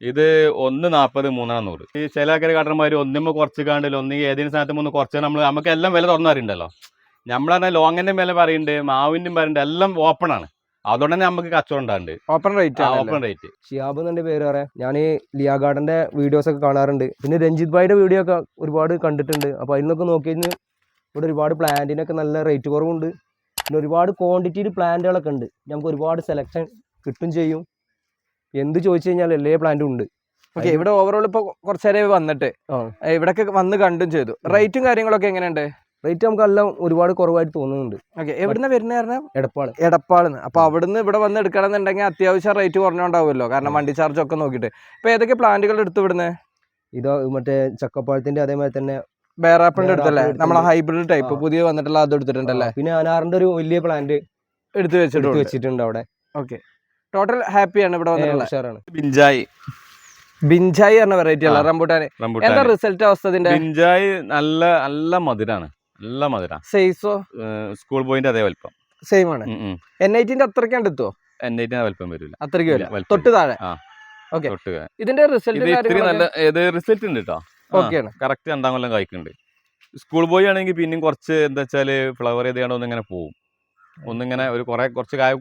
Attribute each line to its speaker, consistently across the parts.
Speaker 1: ഇത് ഒന്ന് നാൽപ്പത് മൂന്നാം നൂറ്. ഈ ചില ആൾക്കാർ കാട്ടന്മാര് ഒന്നുമ്പോ കുറച്ച് കാണ്ടില്ല ഒന്നെങ്കിൽ ഏതെങ്കിലും സ്ഥലത്ത് മൂന്ന് കുറച്ച് നമ്മൾ നമുക്ക് എല്ലാം വില തുറന്നു അറിയണ്ടല്ലോ നമ്മളാണ് ലോങ്ങിന്റെ വില പറയുന്നുണ്ട് മാവിന്റെ പറയുന്നുണ്ട് എല്ലാം ഓപ്പൺ ആണ്. അതുകൊണ്ട് തന്നെ നമുക്ക് കച്ചവടം ഉണ്ടാകുന്നുണ്ട്
Speaker 2: open rate
Speaker 1: open rate
Speaker 2: Shiyab എന്നെ പേര് പറയാം. ഞാൻ ഈ ലിയാ ഗാർഡന്റെ വീഡിയോസ് ഒക്കെ കാണാറുണ്ട്. പിന്നെ രഞ്ജിത് ഭായിയുടെ വീഡിയോ ഒക്കെ ഒരുപാട് കണ്ടിട്ടുണ്ട്. അപ്പോൾ അതിൽ നിന്നൊക്കെ നോക്കി ഇവിടെ ഒരുപാട് പ്ലാന്റിനൊക്കെ നല്ല റേറ്റ് കുറവുണ്ട്. പിന്നെ ഒരുപാട് ക്വാണ്ടിറ്റിയിൽ പ്ലാന്റുകളൊക്കെ ഉണ്ട്. നമുക്ക് ഒരുപാട് സെലക്ഷൻ കിട്ടും ചെയ്യും. എന്ത് ചോദിച്ചു കഴിഞ്ഞാൽ എല്ലാ പ്ലാന്റും ഉണ്ട്.
Speaker 3: ഓക്കെ ഇവിടെ ഓവറോൾ ഇപ്പൊ നേരം വന്നിട്ട്. ഇവിടൊക്കെ വന്ന് കണ്ടും ചെയ്തു. റേറ്റും കാര്യങ്ങളൊക്കെ എങ്ങനെയുണ്ട്?
Speaker 2: റേറ്റ് നമുക്ക് എല്ലാം ഒരുപാട് കുറവായിട്ട് തോന്നുന്നുണ്ട്.
Speaker 3: ഓക്കെ എവിടുന്ന വരുന്ന പറഞ്ഞാൽ
Speaker 2: എടപ്പാൾ.
Speaker 3: എടപ്പാളിന്ന്. അപ്പോൾ അവിടുന്ന് ഇവിടെ വന്ന് എടുക്കണമെന്നുണ്ടെങ്കിൽ അത്യാവശ്യം റേറ്റ് കുറഞ്ഞുണ്ടാവുമല്ലോ കാരണം വണ്ടി ചാർജ് ഒക്കെ നോക്കിയിട്ട്. ഇപ്പൊ ഏതൊക്കെ പ്ലാന്റുകൾ എടുത്തു വിടുന്നത്
Speaker 2: ഇത് മറ്റേ ചക്കപ്പഴത്തിന്റെ അതേമാതിരി തന്നെ ബേറാപ്പിൾ
Speaker 3: എടുത്തല്ലേ? നമ്മളെ ഹൈബ്രിഡ് ടൈപ്പ് പുതിയ വന്നിട്ടുള്ള അത് എടുത്തിട്ടുണ്ടല്ലേ?
Speaker 2: പിന്നെ അനാറിന്റെ ഒരു വലിയ പ്ലാന്റ്
Speaker 3: എടുത്തു വെച്ചിട്ടുണ്ട്.
Speaker 2: അവിടെ.
Speaker 3: ഓക്കെ ടോട്ടൽ ഹാപ്പിയാണ് ഇവിടെ വന്നിട്ടുള്ളത്.
Speaker 1: ബിഞ്ചായി
Speaker 3: ബിഞ്ചായി പറഞ്ഞ വെറൈറ്റി അല്ല റംബൂട്ടാൻ എന്താ റിസൾട്ട് അവസ്ഥ
Speaker 1: ബിഞ്ചായി നല്ല നല്ല മധുരാണ്. നല്ല മധുര.
Speaker 3: സൈസോ
Speaker 1: സ്കൂൾ പോയിന്റ് അതേ വലിപ്പം.
Speaker 3: സെയിം ആണ്. എൻ ഐറ്റിന്റെ അത്രയ്ക്കാണ്ട് എത്തുമോ
Speaker 1: എൻ ഐറ്റിന്റെ വലിപ്പം വരില്ല
Speaker 3: അത്രയ്ക്ക് വരില്ല തൊട്ട് താഴെ.
Speaker 1: ആ.
Speaker 3: ഇതിന്റെ റിസൾട്ട്
Speaker 1: നല്ല ഏത് റിസൾട്ട് ഉണ്ട് കേട്ടോ
Speaker 3: ഓക്കെയാണ്
Speaker 1: കറക്റ്റ് രണ്ടാം കൊല്ലം കഴിക്കുന്നുണ്ട്. സ്കൂൾ ബോയ് ആണെങ്കിൽ പിന്നെയും കുറച്ച് എന്താ വെച്ചാൽ ഫ്ലവർ ചെയ്താണ്ട് ഇങ്ങനെ പോവും. ഒന്നിങ്ങനെ ഒരു കുറെ കുറച്ച് കായ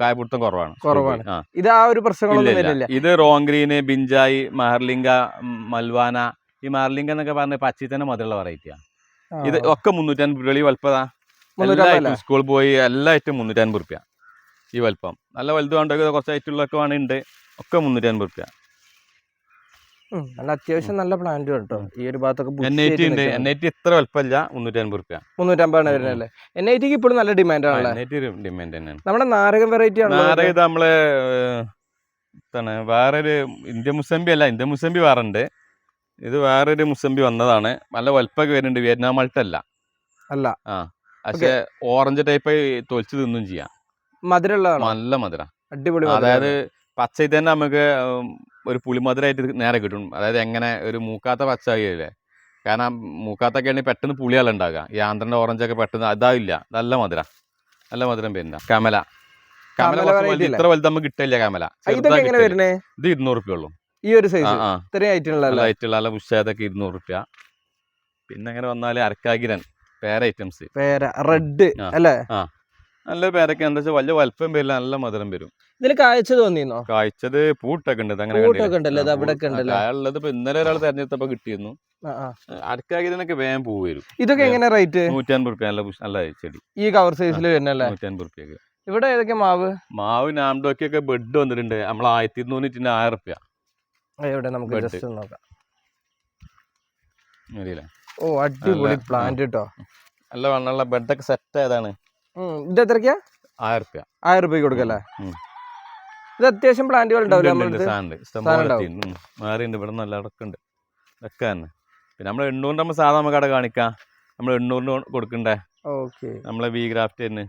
Speaker 1: കായപിടുത്തം കുറവാണ്
Speaker 3: കുറവാണ്. ഇത് ആ ഒരു പ്രശ്നങ്ങളൊന്നും
Speaker 1: ഇത്
Speaker 3: വരില്ല
Speaker 1: ഗ്രീന് ബിഞ്ചായി മഹർലിംഗ മൽവാന ഈ മഹർലിംഗ എന്നൊക്കെ പറഞ്ഞ പച്ചി തന്നെ മധുരമുള്ള വെറൈറ്റിയാണ് ഇത് ഒക്കെ മുന്നൂറ്റൻപത് രൂപ ഈ വലുപ്പതാ? സ്കൂൾ പോയി എല്ലാ ഐറ്റം മുന്നൂറ്റൻപത് റുപ്യ. ഈ വലുപ്പം. നല്ല വലുത് വേണ്ടൊക്കെ കുറച്ച് ഐറ്റുള്ളൊക്കെ ഉണ്ട്. ഒക്കെ മുന്നൂറ്റൻപത് റുപ്യ.
Speaker 3: ഉം, നല്ല അത്യാവശ്യം നല്ല പ്ലാന്റ് കേട്ടോ. ഈ ഒരു ഭാഗത്തൊക്കെ
Speaker 1: എത്ര വലുപ്പമില്ല. മുന്നൂറ്റൻപത് റുപ്യ.
Speaker 3: മുന്നൂറ്റമ്പതാണ് വരുന്നല്ലേ എൻ ഐ ടിക്ക് ഇപ്പോഴും നല്ല ഡിമാൻഡ്
Speaker 1: ടി ഡിമാൻഡ് തന്നെയാണ്.
Speaker 3: നമ്മുടെ നാരകം വെറൈറ്റി ആണ്
Speaker 1: നാരകം ഇത് നമ്മൾ എന്താണ് വേറൊരു ഇന്ത്യ മുസംബി അല്ല ഇന്ത്യ മുസംബി വേറെ ഉണ്ട് ഇത് വേറൊരു മുസംബി വന്നതാണ്. നല്ല വലുപ്പമൊക്കെ വരുന്നുണ്ട്. വിയറ്റ്നാം മൾട്ടല്ല
Speaker 3: അല്ല.
Speaker 1: ആ പക്ഷെ ഓറഞ്ച് ടൈപ്പ് തൊലിച്ച് തിന്നും ചെയ്യാം.
Speaker 3: മധുരമുള്ളതാണ്?
Speaker 1: നല്ല മധുര.
Speaker 3: അടിപൊളി
Speaker 1: അതായത് പച്ചയിൽ തന്നെ നമുക്ക് ഒരു പുളിമധുരമായിട്ട് ഇത് നേരെ കിട്ടും. അതായത് എങ്ങനെ ഒരു മൂക്കാത്ത പച്ചയില്ലേ കാരണം മൂക്കാത്തൊക്കെ ആണെങ്കിൽ പെട്ടെന്ന് പുളിയല്ല ഉണ്ടാകുക ഈ ആന്ധ്രന്റെ ഓറഞ്ചൊക്കെ പെട്ടെന്ന് അതാവില്ല. നല്ല മധുര. നല്ല മധുരം പിന്നെ കമല. കമല? ഇത്ര വലുത് നമുക്ക് കിട്ടില്ല കമല. ഇത് ഇരുന്നൂറ് റുപ്യ ഉള്ളൂ.
Speaker 3: ഈ ഒരു സൈസ്
Speaker 1: നല്ല പുഷായതൊക്കെ ഇരുന്നൂറ് റുപ്യ. പിന്നെ അങ്ങനെ വന്നാൽ അരക്കാകിരൻ പേര ഐറ്റംസ്
Speaker 3: പേര റെഡ്. അല്ലേ?
Speaker 1: നല്ല പേരൊക്കെ. എന്താ വെച്ചാൽ വലിയ വലുപ്പം പേരില്ല നല്ല മധുരം വരും.
Speaker 3: ഇതിന് കാഴ്ച തോന്നിന്നോ
Speaker 1: കാഴ്ചത് പൂട്ടൊക്കെ ഉണ്ട് അങ്ങനെ
Speaker 3: പൂട്ടൊക്കെ? ഉണ്ടല്ലോ,
Speaker 1: അവിടെ
Speaker 3: ഉണ്ടല്ലോ.
Speaker 1: ഉള്ളത് ഇപ്പൊ ഇന്നലെ ഒരാൾ തെരഞ്ഞെടുത്തപ്പോ കിട്ടിയിരുന്നു. അരക്കാകിരനൊക്കെ വേഗം പൂ വരും.
Speaker 3: ഇതൊക്കെ എങ്ങനെ റേറ്റ്?
Speaker 1: നൂറ്റാൻ റുപ്യ നല്ല നല്ല ചെടി.
Speaker 3: ഈ കവർ സൈസിൽ വരുന്നല്ലേ?
Speaker 1: നൂറ്റൻപത് റുപ്യക്ക്.
Speaker 3: ഇവിടെ ഏതൊക്കെ മാവ്?
Speaker 1: മാവ് നാംഡോക്കൊക്കെ ബെഡ് വന്നിട്ടുണ്ട്. നമ്മൾ ആയിരത്തി ഇരുന്നൂറ്റിന്റെ ആയിരം റുപ്യ.
Speaker 3: എവിടെ നമുക്ക് ജസ്റ്റ് നോക്കാം. ഓ അടിപൊളി പ്ലാന്റ് കേട്ടോ
Speaker 1: നല്ല വണ്ണുള്ള ബെഡൊക്കെ സെറ്റ് ആയതാണ്.
Speaker 3: ഇത് എത്രയ്ക്കാ?
Speaker 1: ആയിരം റുപ്യ.
Speaker 3: ആയിരം രൂപയ്ക്ക് കൊടുക്കല്ലേ. ഇത് അത്യാവശ്യം പ്ലാന്റുകൾ ഉണ്ടാവില്ല.
Speaker 1: മാറിയുണ്ട്. ഇവിടെ നല്ല അടക്കുണ്ട്. ഇതൊക്കെ തന്നെ. പിന്നെ നമ്മൾ എണ്ണൂറിന്റെ നമ്മൾ സാധാ നമുക്ക് അവിടെ കാണിക്കാം. നമ്മൾ എണ്ണൂറിന് കൊടുക്കണ്ടേ?
Speaker 3: ഓക്കെ.
Speaker 1: നമ്മളെ വി ഗ്രാഫ്റ്റ് തന്നെ.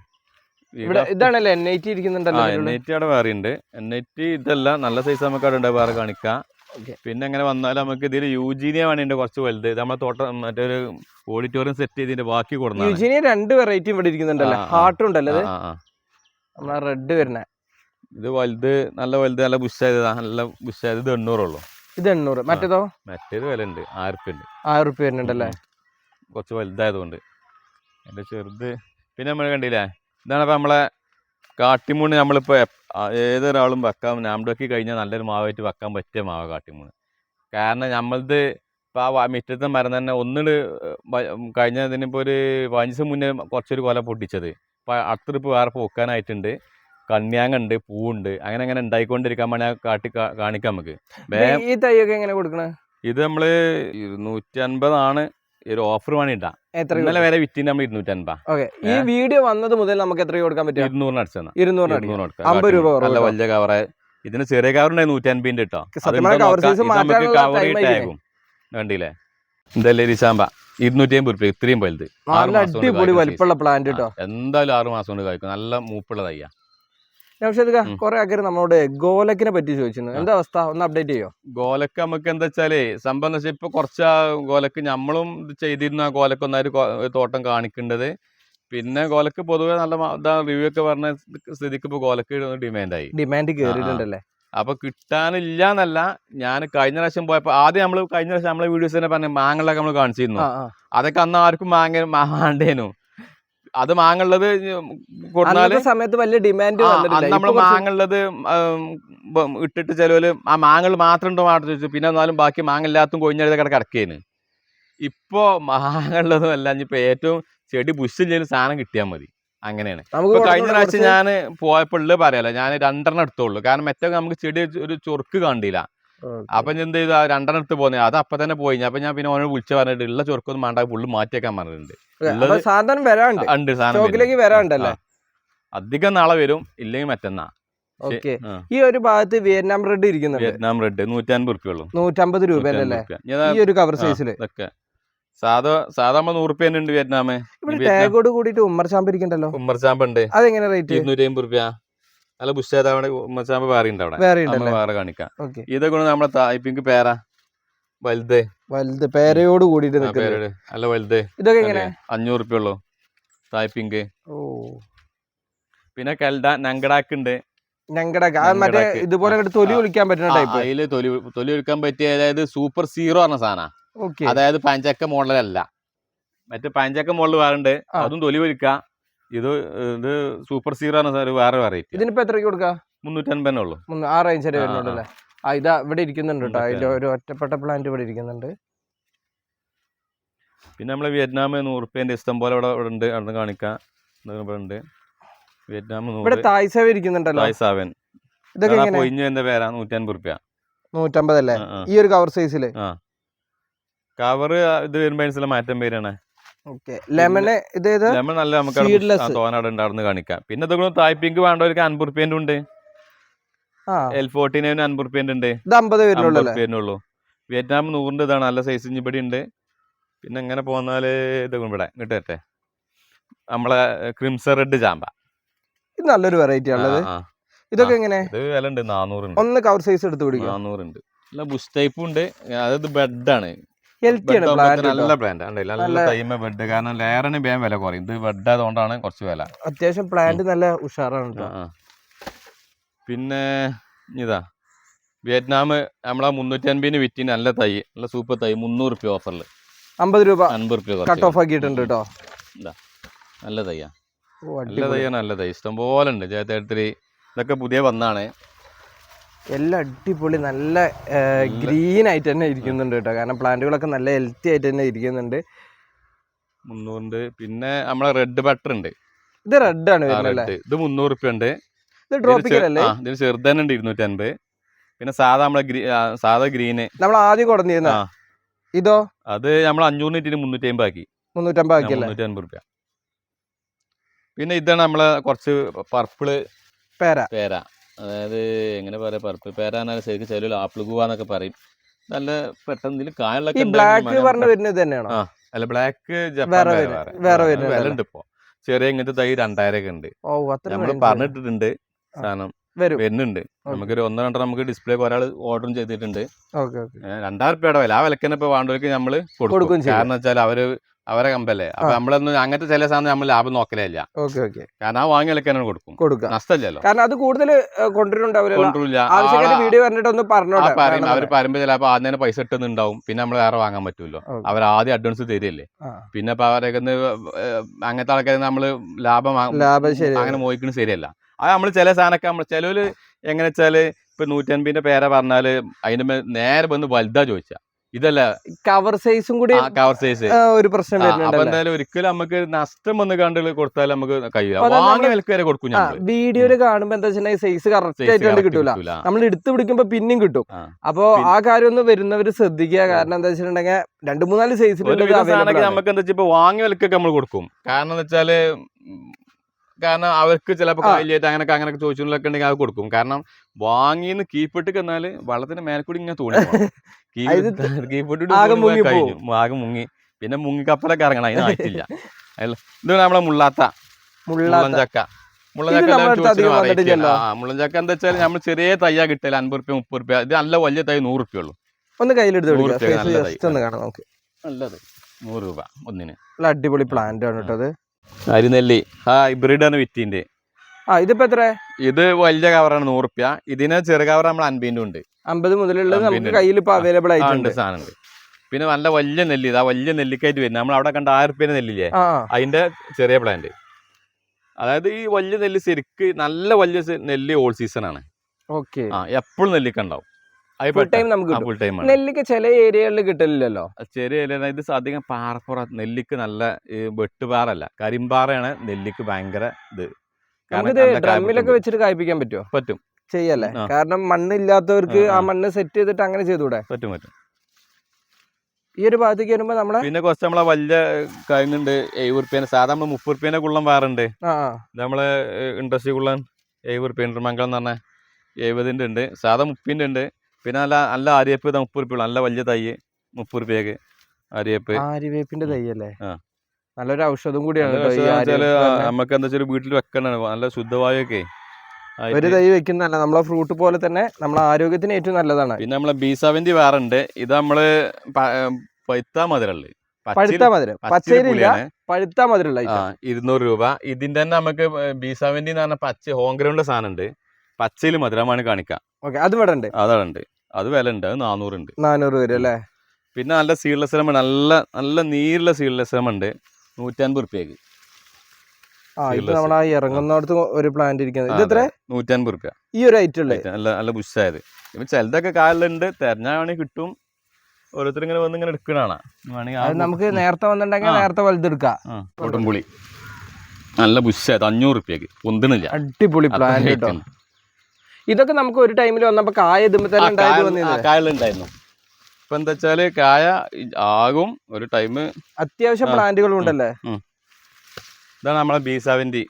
Speaker 3: ഇതാണല്ലേ എൻ ഐ ടി ഇരിക്കുന്നുണ്ടല്ലോ
Speaker 1: എൻ ഐ ടി അവിടെ വേറെ ഉണ്ട് എൻ ഐ ടി ഇതല്ല. നല്ല സൈസ് നമുക്ക് അവിടെ ഉണ്ട് വേറെ കാണിക്കാം. പിന്നെ അങ്ങനെ വന്നാൽ നമുക്ക് ഇതിൽ യൂജീനിയ വേണേണ്ട കുറച്ച് വലുത്. നമ്മളെ തോട്ടം മറ്റൊരു ഓഡിറ്റോറിയം സെറ്റ് ചെയ്തിട്ട് ബാക്കി കൊടുക്കുന്ന
Speaker 3: യൂജീനിയ രണ്ട് വെറൈറ്റി ഇവിടെ ഇരിക്കുന്നുണ്ടല്ലോ. ഹാർട്ടും ഉണ്ടല്ലോ നമ്മളെ റെഡ് വരുന്ന.
Speaker 1: ഇത് വലുത് നല്ല വലുത് നല്ല ബുഷായത് നല്ല ബുഷായത് ഇത് എണ്ണൂറുള്ളൂ
Speaker 3: ഇത് എണ്ണൂറ്. മറ്റേതോ?
Speaker 1: മറ്റേത് വില ഉണ്ട് ആയിരം ഉറുപ്യ ഉണ്ട്
Speaker 3: ആയിരം റുപ്യ വരുന്നുണ്ടല്ലേ
Speaker 1: കുറച്ച് വലുതായതുകൊണ്ട്. എന്റെ ചെറുത് പിന്നെ നമ്മൾ കണ്ടില്ലേ? ഇതാണ് ഇപ്പം നമ്മളെ കാട്ടിമൂണ് നമ്മളിപ്പോൾ ഏതൊരാളും വെക്കാം നാംഡോക്കി കഴിഞ്ഞാൽ നല്ലൊരു മാവായിട്ട് വെക്കാൻ പറ്റിയ മാവ കാട്ടിമൂണ്. കാരണം നമ്മളത് ഇപ്പോൾ ആ മിറ്റത്തെ മരം തന്നെ ഒന്നിട് കഴിഞ്ഞ ഇതിനിപ്പോൾ ഒരു പതിനഞ്ച് മുന്നേ കുറച്ചൊരു കൊല പൊട്ടിച്ചത്. ഇപ്പോൾ അടുത്ത ട്രിപ്പ് വേറെ പൂക്കാനായിട്ടുണ്ട്. കണ്യാങ്ങുണ്ട് പൂവുണ്ട് അങ്ങനെ അങ്ങനെ ഉണ്ടായിക്കൊണ്ടിരിക്കാൻ വേണ്ടി കാട്ടി കാണിക്കാം നമുക്ക്.
Speaker 3: ഈ തൈയൊക്കെ എങ്ങനെ കൊടുക്കണേ?
Speaker 1: ഇത് നമ്മൾ ഇരുന്നൂറ്റി അൻപതാണ് ഒരു ഓഫർ വേണി ഇടാം
Speaker 3: എത്ര
Speaker 1: ഇന്നലെ വരെ വിറ്റിന് നമ്മൾ ഇരുന്നൂറ്റി അൻപത്
Speaker 3: ഓക്കെ. ഈ വീഡിയോ വന്നത് മുതൽ നമുക്ക് എത്ര കൊടുക്കാൻ പറ്റും
Speaker 1: ഇരുന്നൂറിന് അടിച്ചെന്നാ.
Speaker 3: ഇരുന്നൂറിന്
Speaker 1: ഇരുന്നൂറ് കൊടുക്കാം.
Speaker 3: അമ്പത് രൂപ
Speaker 1: നല്ല വലിയ കവറ് ഇതിന് ചെറിയ കവറുണ്ടായി നൂറ്റി അൻപതിന്റെ കേട്ടോ
Speaker 3: size മാറ്റാനുള്ള
Speaker 1: ടാഗും കണ്ടില്ലേ? ഇതല്ലേ ഇരിച്ചാമ്പ ഇരുന്നൂറ്റി അമ്പത് റുപ്യ ഇത്രയും വലുത്.
Speaker 3: അടിപൊളി
Speaker 1: കായ്ക്കുന്ന
Speaker 3: പ്ലാന്റ് കേട്ടോ.
Speaker 1: എന്തായാലും ആറ് മാസം കൊണ്ട് കഴിക്കും നല്ല മൂപ്പുള്ള തയ്യാ ഉം.
Speaker 3: കുറെ ആൾക്കാർ നമ്മളോട് ഗോലക്കിനെ പറ്റി ചോദിച്ചിരുന്നു. എന്താ അവസ്ഥ? ഒന്ന് അപ്ഡേറ്റ് ചെയ്യോ?
Speaker 1: ഗോലക്ക് നമുക്ക് എന്താ വെച്ചാലേ സംഭവം വെച്ചാൽ ഇപ്പൊ കുറച്ച് ഗോലക്ക് നമ്മളും ചെയ്തിരുന്ന ഗോലക്ക് ഒന്നായി തോട്ടം കാണിക്കേണ്ടത്. പിന്നെ ഗോലക്ക് പൊതുവെ നല്ല റിവ്യൂ ഒക്കെ പറഞ്ഞ സ്ഥിതിക്ക് ഇപ്പൊ ഗോലക്ക് ഡിമാൻഡ് ആയി.
Speaker 3: ഡിമാൻഡ് കേറിയിട്ടുണ്ടല്ലേ?
Speaker 1: അപ്പൊ കിട്ടാനില്ല എന്നല്ല ഞാൻ കഴിഞ്ഞ പ്രാവശ്യം പോയപ്പോ ആദ്യം നമ്മൾ കഴിഞ്ഞ പ്രാവശ്യം നമ്മളെ വീഡിയോസ് തന്നെ പറഞ്ഞ മാങ്ങളൊക്കെ നമ്മൾ കാണിച്ചിരുന്നു. അതൊക്കെ അന്ന് ആർക്കും മാങ്ങ മാണ്ടേനു അത് മാങ്ങുള്ളത്
Speaker 3: കൊടുത്താൽ സമയത്ത് വലിയ ഡിമാൻഡ്
Speaker 1: നമ്മൾ
Speaker 3: ഇപ്പൊ
Speaker 1: മാങ്ങുള്ളത് ഇട്ടിട്ട് ചിലവര് ആ മാങ്ങൾ മാത്രം ഉണ്ടോ മാത്രം ചോദിച്ചു പിന്നെ എന്നാലും ബാക്കി മാങ്ങ എല്ലാത്തും കൊഴിഞ്ഞെഴുതി കിട കിടക്കേന്. ഇപ്പോ മാങ്ങുള്ളതും അല്ല ഇനിയിപ്പോ ഏറ്റവും ചെടി ബുഷില്ലെങ്കിൽ സാധനം കിട്ടിയാൽ മതി. അങ്ങനെയാണ്.
Speaker 3: നമുക്ക്
Speaker 1: ഇപ്പൊ കഴിഞ്ഞ പ്രാവശ്യം ഞാൻ പോയപ്പോൾ ഉള്ളത് പറയാലോ ഞാൻ രണ്ടെണ്ണം എടുത്തോളൂ. കാരണം മറ്റേ നമുക്ക് ചെടി ഒരു ചൊറുക്ക് കണ്ടില്ല അപ്പൊ ഞാൻ എന്ത് ചെയ്തു രണ്ടെണ്ണം എടുത്ത് പോന്നെ. അത് അപ്പൊ തന്നെ പോയി. അപ്പൊ ഞാൻ പിന്നെ ഓനോട് വിളിച്ചു പറഞ്ഞിട്ട് ഉള്ള ചൊറുക്കൊന്നും വേണ്ട ഫുള്ള് മാറ്റിയേക്കാൻ പറഞ്ഞിട്ടുണ്ട്.
Speaker 3: സാധനം വരാണ്ട്.
Speaker 1: ഉണ്ട് സാധനം.
Speaker 3: വരാണ്ടല്ലേ?
Speaker 1: അധികം നാളെ വരും ഇല്ലെങ്കിൽ മറ്റന്നാ.
Speaker 3: ഓക്കെ. ഈ ഒരു ഭാഗത്ത് വിയറ്റ്നാം റെഡ് ഇരിക്കുന്നുണ്ട്.
Speaker 1: വിയറ്റ്നാം റെഡ് നൂറ്റമ്പത് റുപ്യ ഉള്ളൂ
Speaker 3: നൂറ്റമ്പത് രൂപയല്ലേ ഈ ഒരു കവർ സൈസിൽ.
Speaker 1: ഇതൊക്കെ സാധാ നൂറ് ഉണ്ട് വിയറ്റ്നാമ്.
Speaker 3: ഇവിടെ. ടാഗോട് കൂടിയിട്ട് ഉമ്മർചാമ്പ് ഇരിക്കണ്ടല്ലോ?
Speaker 1: ഉമ്മർചാമ്പ് ഉണ്ട്.
Speaker 3: അതെങ്ങനെ റേറ്റ്
Speaker 1: ഇരുന്നൂറ്റി അമ്പത് റുപ്യ. നല്ല അവിടെ ഉമ്മർചാമ്പ് വേറെ ഉണ്ട് അവിടെ
Speaker 3: വേറെ ഉണ്ട്
Speaker 1: വേറെ കാണിക്കാം. ഇതൊക്കെ നമ്മളെ തായ്പിക്ക് പേര? വലുത്.
Speaker 3: വലുത്. പേരയോട് കൂടിയിട്ട്
Speaker 1: നല്ല വലുത്.
Speaker 3: ഇതൊക്കെ എങ്ങനെ
Speaker 1: അഞ്ഞൂറ് റുപ്യ ഉള്ളൂ. തായ്പിങ്ക്
Speaker 3: ഓ.
Speaker 1: പിന്നെ കൽഡ നങ്കടാക്ക് ഉണ്ട്.
Speaker 3: മറ്റേ ഇതുപോലെ തൊലി. ഒളിക്കാൻ പറ്റുന്ന ടൈപ്പ്
Speaker 1: അതിൽ തൊലി തൊലി എടുക്കാൻ പറ്റിയ അതായത് സൂപ്പർ സീറോ പറഞ്ഞ സാധന. അതായത് പഞ്ചക്ക മോഡലല്ല. മറ്റേ പഞ്ചക്ക മോഡൽ വേറെ ഉണ്ട്. അതും തൊലി വലിക്കാം ഇത് ഇത് സൂപ്പർ സീറാണ് സാർ വേറെ വെറൈറ്റി
Speaker 3: ഇതിനിപ്പോ എത്ര കൊടുക്കാം?
Speaker 1: മുന്നൂറ്റൻപതേ ഉള്ളൂ.
Speaker 3: ആ റേഞ്ച് വരെ
Speaker 1: ആ,
Speaker 3: വരുന്നുണ്ട്
Speaker 1: ആ.
Speaker 3: അല്ലേ? ആ ഇതാ ഇവിടെ ഇരിക്കുന്നുണ്ട് കേട്ടോ. അതിന്റെ ഒരു ഒറ്റപ്പെട്ട പ്ലാന്റ് ഇവിടെ ഇരിക്കുന്നുണ്ട്.
Speaker 1: പിന്നെ നമ്മൾ വിയറ്റ്നാം നൂറ് റുപ്യന്റെ ഇഷ്ടം പോലെ ഇവിടെ ഇവിടെ ഉണ്ട്. അവിടെ കാണിക്കാം. ഇവിടെ ഉണ്ട്. വിയറ്റ്നാം
Speaker 3: ഇവിടെ തായ്സാവ് ഇരിക്കുന്നുണ്ടല്ലോ.
Speaker 1: തായ്സാവൻ
Speaker 3: ഇതൊക്കെ
Speaker 1: പൊയിഞ്ഞു എന്റെ പേരാ നൂറ്റൻപത് റുപ്യ.
Speaker 3: നൂറ്റമ്പതല്ലേ? ഈ ഒരു കവർ സൈസിൽ
Speaker 1: കവർ ഇത് വരുമ്പോൾ മാറ്റം പേരാണ്
Speaker 3: ലെമണ് ഇത് ഏത്
Speaker 1: നമ്മൾ നല്ല നമുക്ക്
Speaker 3: Seedless.
Speaker 1: തോനാട് ഉണ്ടാവുന്ന കാണിക്കാം. പിന്നെ ഇതൊക്കെ തായ്പിങ്ക് വേണ്ടവർക്ക് അൻപത് റുപ്യന്റെ ഉണ്ട്. എൽ ഫോർട്ടീൻ അൻപത് റുപ്യന്റെ ഉണ്ട്.
Speaker 3: ഇത് അമ്പത്
Speaker 1: റുപ്യനുള്ളൂ വിയറ്റ്നാം നൂറിന്റെ ഇതാണ് നല്ല സൈസ് ഇവിടെ ഉണ്ട്. പിന്നെ എങ്ങനെ പോന്നാൽ ഇവിടെ ഇങ്ങോട്ട് വരട്ടെ. നമ്മളെ ക്രിംസൺ റെഡ് ചാമ്പ
Speaker 3: ഇത് നല്ലൊരു വെറൈറ്റി ഉള്ളത്
Speaker 1: ആ, ആ.
Speaker 3: ഇതൊക്കെ എങ്ങനെ?
Speaker 1: ഇത് വില ഉണ്ട് നാനൂറുണ്ട്
Speaker 3: ഒന്ന് കവർ സൈസ് എടുത്ത് പിടിക്കും?
Speaker 1: നാനൂറുണ്ട് നല്ല ബുഷ് ടൈപ്പും ഉണ്ട്. അതായത് ബെഡാണ്
Speaker 3: ആണ് പ്ലാന്റ്
Speaker 1: നല്ല നല്ല
Speaker 3: നല്ല-
Speaker 1: ബെഡ് കാരണം ലെയറിന് വേഗം വില കുറയും. ഇത് ബെഡ് ആയതുകൊണ്ടാണ് കുറച്ച് വില.
Speaker 3: അത്യാവശ്യം പ്ലാന്റ് നല്ല ഉഷാറാണ്
Speaker 1: പിന്നെ ഇതാ വിയറ്റ്നാം നമ്മളെ മുന്നൂറ്റി അൻപതിന് വിറ്റി നല്ല തൈ നല്ല സൂപ്പർ തൈ മുന്നൂറ് രൂപ ഓഫറിൽ
Speaker 3: അമ്പത് രൂപ
Speaker 1: അൻപത് രൂപ
Speaker 3: കട്ട് ഓഫ് ആക്കിയിട്ടുണ്ട് കേട്ടോ
Speaker 1: നല്ല തയ്യാ
Speaker 3: ഓ,
Speaker 1: നല്ല
Speaker 3: അടിപൊളി.
Speaker 1: നല്ല തൈ. ഇഷ്ടം പോലെ ഉണ്ട്. ജയത്തേട്ടരി ഇതൊക്കെ പുതിയ വന്നാണ്.
Speaker 3: എല്ലാം അടിപൊളി നല്ല ഗ്രീൻ ആയിട്ട് തന്നെ ഇരിക്കുന്നുണ്ട് കേട്ടോ. കാരണം പ്ലാന്റുകളൊക്കെ നല്ല ഹെൽത്തി ആയിട്ട് തന്നെ ഇരിക്കുന്നുണ്ട്.
Speaker 1: മുന്നൂറുണ്ട് പിന്നെ നമ്മളെ റെഡ് ബട്ടർ ഉണ്ട്.
Speaker 3: ഇത് റെഡ് ആണ് വരുന്നത്.
Speaker 1: ഇത് മുന്നൂറ് റുപ്യ ഉണ്ട്
Speaker 3: ഇത് ട്രോപ്പിക്കൽ അല്ലേ
Speaker 1: ഇതിന് ചെറുതന്നെ ഉണ്ട് ഇരുന്നൂറ്റി അൻപത് പിന്നെ സാധാ നമ്മളെ സാധാ ഗ്രീന്
Speaker 3: നമ്മൾ ആദ്യം കൊടുന്നിരുന്ന? ഇതോ?
Speaker 1: അത് നമ്മൾ അഞ്ഞൂറിന് ഇട്ടിന് മുന്നൂറ്റി അമ്പത് ആക്കി.
Speaker 3: മുന്നൂറ്റമ്പത് ആക്കി
Speaker 1: മുന്നൂറ്റി അൻപത് റുപ്യ. പിന്നെ ഇതാണ് നമ്മളെ കുറച്ച് പർപ്പിൾ
Speaker 3: പേര.
Speaker 1: പേര. അതായത് എങ്ങനെ പറയാ പർപ്പിൾ പേര ശരിക്കും ചില ആപ്പിൾ കൂവാന്നൊക്കെ പറയും. നല്ല പെട്ടെന്ന് ഇതിൽ
Speaker 3: കായലൊക്കെ ബ്ലാക്ക് പറഞ്ഞ വരുന്നത് തന്നെയാണോ?
Speaker 1: ആ. അല്ല ബ്ലാക്ക് ജപ്പാൻ
Speaker 3: വേറെ
Speaker 1: വില ഉണ്ട് ഇപ്പൊ ചെറിയ ഇങ്ങനത്തെ തൈ രണ്ടായിരം ഒക്കെ ഉണ്ട്. നമ്മൾ പറഞ്ഞിട്ടിട്ടുണ്ട് സാധനം.
Speaker 3: വരും.
Speaker 1: വരുന്നുണ്ട്. നമുക്കൊരു ഒന്നോ രണ്ടോ നമുക്ക് ഡിസ്പ്ലേ ഒരാൾ ഓർഡറും ചെയ്തിട്ടുണ്ട്. രണ്ടായിരം രൂപയുടെ വില. ആ വിലക്ക് തന്നെ ഇപ്പൊ വേണ്ടവർക്ക് നമ്മൾ
Speaker 3: കൊടുക്കും.
Speaker 1: കാരണം വെച്ചാൽ അവർ അവരെ കമ്പല്ലേ? അപ്പൊ നമ്മളൊന്നും അങ്ങനത്തെ ചില സാധനം നമ്മൾ ലാഭം നോക്കലില്ല
Speaker 3: ഓക്കെ ഓക്കെ.
Speaker 1: കാരണം ആ വാങ്ങി വിലക്ക് കൊടുക്കും.
Speaker 3: കൊടുക്കാം
Speaker 1: നഷ്ടമില്ലല്ലോ.
Speaker 3: കാരണം അത് കൂടുതൽ കൊണ്ടുവരുന്നുണ്ടാവില്ല വീഡിയോ പറഞ്ഞോട്ടെ.
Speaker 1: പറയും അവർ പറയുമ്പോ ചിലപ്പോ ആദ്യം തന്നെ പൈസ ഇട്ടുന്നുണ്ടാവും പിന്നെ നമ്മൾ വേറെ വാങ്ങാൻ പറ്റുമല്ലോ. അവർ ആദ്യം അഡ്വാൻസ് തരില്ലേ പിന്നെ ഇപ്പൊ അവരൊക്കെ അങ്ങനത്തെ ആൾക്കാർ നമ്മൾ ലാഭം അങ്ങനെ മോഹിക്കുന്നത് ശരിയല്ല. അത് നമ്മൾ ചില സാധനമൊക്കെ നമ്മൾ ചിലവര് എങ്ങനെ വെച്ചാൽ ഇപ്പൊ നൂറ്റൻപിന്റെ പേര പറഞ്ഞാൽ അതിന്റെ നേരെ വന്ന് വലുതാ ചോദിച്ചാ. ഇതല്ല.
Speaker 3: കവർ സൈസും കൂടി
Speaker 1: കവർ സൈസ്.
Speaker 3: ഒരു പ്രശ്നം
Speaker 1: അപ്പൊ എന്തായാലും ഒരിക്കലും നമുക്ക് നഷ്ടം വന്ന് കണ്ട് കൊടുത്താൽ നമുക്ക് കഴിയില്ല
Speaker 3: നമ്മൾ
Speaker 1: വിലക്ക് വരെ കൊടുക്കും
Speaker 3: വീഡിയോയിൽ കാണുമ്പോ എന്താ വെച്ചിട്ടുണ്ടെങ്കിൽ സൈസ് കറക്റ്റ് ആയിട്ട് കിട്ടൂല. നമ്മൾ എടുത്ത് പിടിക്കുമ്പോ പിന്നെയും കിട്ടും. അപ്പൊ ആ കാര്യം ഒന്ന് വരുന്നവര് ശ്രദ്ധിക്കുക. കാരണം എന്താ വെച്ചിട്ടുണ്ടെങ്കിൽ രണ്ട്
Speaker 1: മൂന്നാൽ
Speaker 3: ആണ്.
Speaker 1: നമുക്ക് എന്താ വെച്ചാൽ വാങ്ങിയ വിലക്കൊക്കെ നമ്മൾ കൊടുക്കും. കാരണം എന്താ വെച്ചാൽ കാരണം അവർക്ക് ചിലപ്പോൾ
Speaker 3: ആ.
Speaker 1: അങ്ങനെയൊക്കെ അങ്ങനൊക്കെ അങ്ങനൊക്കെ ചോദിച്ചൊക്കെ ഉണ്ടെങ്കിൽ അത് കൊടുക്കും. കാരണം വാങ്ങിന്ന് കീപ്പിട്ട് എന്നാൽ വെള്ളത്തിന്റെ മേൽക്കൂടി ഇങ്ങനെ
Speaker 3: ഇത്
Speaker 1: കീപ്പിട്ട്
Speaker 3: ആകെ മുങ്ങി
Speaker 1: കഴിഞ്ഞു. ആകെ മുങ്ങി. പിന്നെ മുങ്ങിക്കപ്പലൊക്കെ ഇറങ്ങണം. അതിന് ആയിട്ടില്ല. ഇത് നമ്മളെ മുള്ളാത്ത. മുള്ളഞ്ചക്ക മുള്ളഞ്ചക്ക എന്താ വെച്ചാൽ നമ്മൾ ചെറിയ തയ്യാ കിട്ടൽ അൻപത് റുപ്യ മുപ്പത് റുപ്യ. ഇത് നല്ല വലിയ തൈ നൂറ് റുപ്യ ഉള്ളൂ
Speaker 3: ഒന്ന് കയ്യിലെടുത്ത്
Speaker 1: നല്ലത്. നൂറ് രൂപ ഒന്നിന്.
Speaker 3: നല്ല അടിപൊളി പ്ലാന്റ് ആണ് കേട്ടോ അത്.
Speaker 1: അരിനെല്ലി. ആ ഹൈബ്രിഡ് ആണ് വിറ്റിന്റെ
Speaker 3: ആ ഇതിപ്പോ എത്ര
Speaker 1: ഇത് വലിയ കവറാണ് നൂറുപ്യ. ഇതിന് ചെറു കവർ നമ്മൾ അൻപതിന്റെ ഉണ്ട്.
Speaker 3: അമ്പത് മുതലുള്ളത് നമുക്ക് കയ്യിൽ ഇപ്പൊ അവൈലബിൾ ആയിട്ടുണ്ട്.
Speaker 1: സാധനം പിന്നെ നല്ല വലിയ നെല്ലി ഇതാ വലിയ നെല്ലിക്കായിട്ട് വരുന്നത്. നമ്മൾ അവിടെ കണ്ട ആയിരം റുപ്യേന്റെ നെല്ലില്ലേ അതിന്റെ ചെറിയ പ്ലാന്റ് അതായത് ഈ വലിയ നെല്ല് ശരിക്ക് നല്ല വലിയ നെല്ലി ഓൾ സീസൺ ആണ്.
Speaker 3: ഓക്കെ.
Speaker 1: ആ എപ്പോഴും നെല്ലിക്ക ഉണ്ടാവും. അത്
Speaker 3: ഫുൾ ടൈം നമുക്ക്
Speaker 1: ഫുൾ ടൈം
Speaker 3: നെല്ലിക്ക് ചില ഏരിയകളിൽ കിട്ടില്ലല്ലോ
Speaker 1: ചെറിയ ഏരിയ ഇത് അധികം പാറപ്പുറ നെല്ലിക്ക് നല്ല വെട്ടുപാറല്ല കരിമ്പാറയാണ് നെല്ലിക്ക് ഭയങ്കര ഇത്.
Speaker 3: നമുക്കിത് ഡ്രമ്മിലൊക്കെ വെച്ചിട്ട് കായ്പിക്കാൻ പറ്റുമോ
Speaker 1: പറ്റും.
Speaker 3: ചെയ്യല്ലേ? കാരണം മണ്ണ്
Speaker 1: ഇല്ലാത്തവർക്ക്
Speaker 3: ആ. മണ്ണ് സെറ്റ് ചെയ്തിട്ട് അങ്ങനെ ചെയ്തൂടെ?
Speaker 1: പറ്റും പറ്റും.
Speaker 3: ഈ ഒരു ഭാഗത്തേക്ക് വരുമ്പോ നമ്മളെ
Speaker 1: പിന്നെ കുറച്ച് നമ്മളെ വലിയ കഴിഞ്ഞുണ്ട് എഴുപത് സാധാ സാധാരണ നമ്മൾ മുപ്പത് റുപ്യേനെ കുള്ളം വേറുണ്ട്. നമ്മളെ ഇൻട്രസ്റ്റ് കുള്ളൻ എഴുപത് റുപ്യ മംഗളം എന്ന് പറഞ്ഞ എഴുപതിന്റെ ഉണ്ട് സാധാ മുപ്പതിന്റെ ഉണ്ട് പിന്നെ നല്ല നല്ല ആര്യവേപ്പ് ഇത് മുപ്പത് റുപ്യ നല്ല വലിയ തൈ മുപ്പത് റുപ്യക്ക് ആര്യവേപ്പ്
Speaker 3: ആര്യവേപ്പിന്റെ തൈ അല്ലേ? നല്ലൊരു ഔഷധം കൂടിയാണ്.
Speaker 1: നമുക്ക് എന്താ വെച്ചാൽ വീട്ടിൽ വെക്കണ നല്ല ശുദ്ധവായൊക്കെ
Speaker 3: ഒരു തൈ വെക്കുന്നതല്ല നമ്മളെ ഫ്രൂട്ട് പോലെ തന്നെ നമ്മളെ ആരോഗ്യത്തിന് ഏറ്റവും നല്ലതാണ്.
Speaker 1: പിന്നെ നമ്മളെ ബി സെവന്റി വേറെ ഉണ്ട്. ഇത് നമ്മൾ പൈത്താ മധുരള്ളി
Speaker 3: പഴുത്ത മധുരം. പഴുത്ത മധുരമുള്ള.
Speaker 1: ഇരുന്നൂറ് രൂപ. ഇതിന്റെ തന്നെ നമുക്ക് ബി സെവന്റി എന്ന് പറഞ്ഞ പച്ച ഹോം ഗ്രൗണ്ട് സാധനം ഉണ്ട് പച്ചയിൽ മധുരമാണ് കാണിക്കാം.
Speaker 3: ഓക്കെ അത് ഇവിടെ ഉണ്ട്.
Speaker 1: അതാണ് അത് വില ഉണ്ട് അത് നാനൂറുണ്ട്
Speaker 3: നാനൂറ് വരും അല്ലേ?
Speaker 1: പിന്നെ നല്ല സീഡ്ലെസ് ലെമൺ നല്ല നല്ല നീരുള്ള സീഡ്ലെസ് ലെമൺ ഉണ്ട് നൂറ്റൻപത് റുപ്യക്ക്.
Speaker 3: ആ ഇത് നമ്മൾ ആ ഇറങ്ങുന്നിടത്ത് ഒരു പ്ലാന്റ് ഇരിക്കുന്നത്. ഇത് എത്ര
Speaker 1: നൂറ്റൻപത് റുപ്യ.
Speaker 3: ഈ ഒരു ഐറ്റം ഉള്ളത്
Speaker 1: നല്ല നല്ല ബുഷായത് ഇപ്പൊ ചിലതൊക്കെ കാലുണ്ട് തെരഞ്ഞാണെങ്കിൽ കിട്ടും. ഓരോരുത്തർ ഇങ്ങനെ വന്ന് ഇങ്ങനെ എടുക്കണാണ് വേണമെങ്കിൽ
Speaker 3: നമുക്ക് നേരത്തെ വന്നിട്ടുണ്ടെങ്കിൽ നേരത്തെ വലുതെടുക്കാം
Speaker 1: കോട്ടംപുളി നല്ല ബുഷായത് അഞ്ഞൂറ് റുപ്യക്ക്. പൊന്തണില്ല
Speaker 3: അടിപൊളി പ്ലാന്റ് കേട്ടോ. ഇതൊക്കെ നമുക്ക് ഒരു ടൈമിൽ വന്നപ്പോ കായ ഇതുമ്പോ തന്നെ ഉണ്ടായിട്ട് വന്നിരുന്നത്
Speaker 1: കായലുണ്ടായിരുന്നു ഇപ്പൊ എന്താ വെച്ചാൽ കായ ആകും ഒരു ടൈം
Speaker 3: അത്യാവശ്യം. പ്ലാന്റുകളും ഉണ്ടല്ലേ?
Speaker 1: ഇതാണ് നമ്മളെ ബി സെവന്റി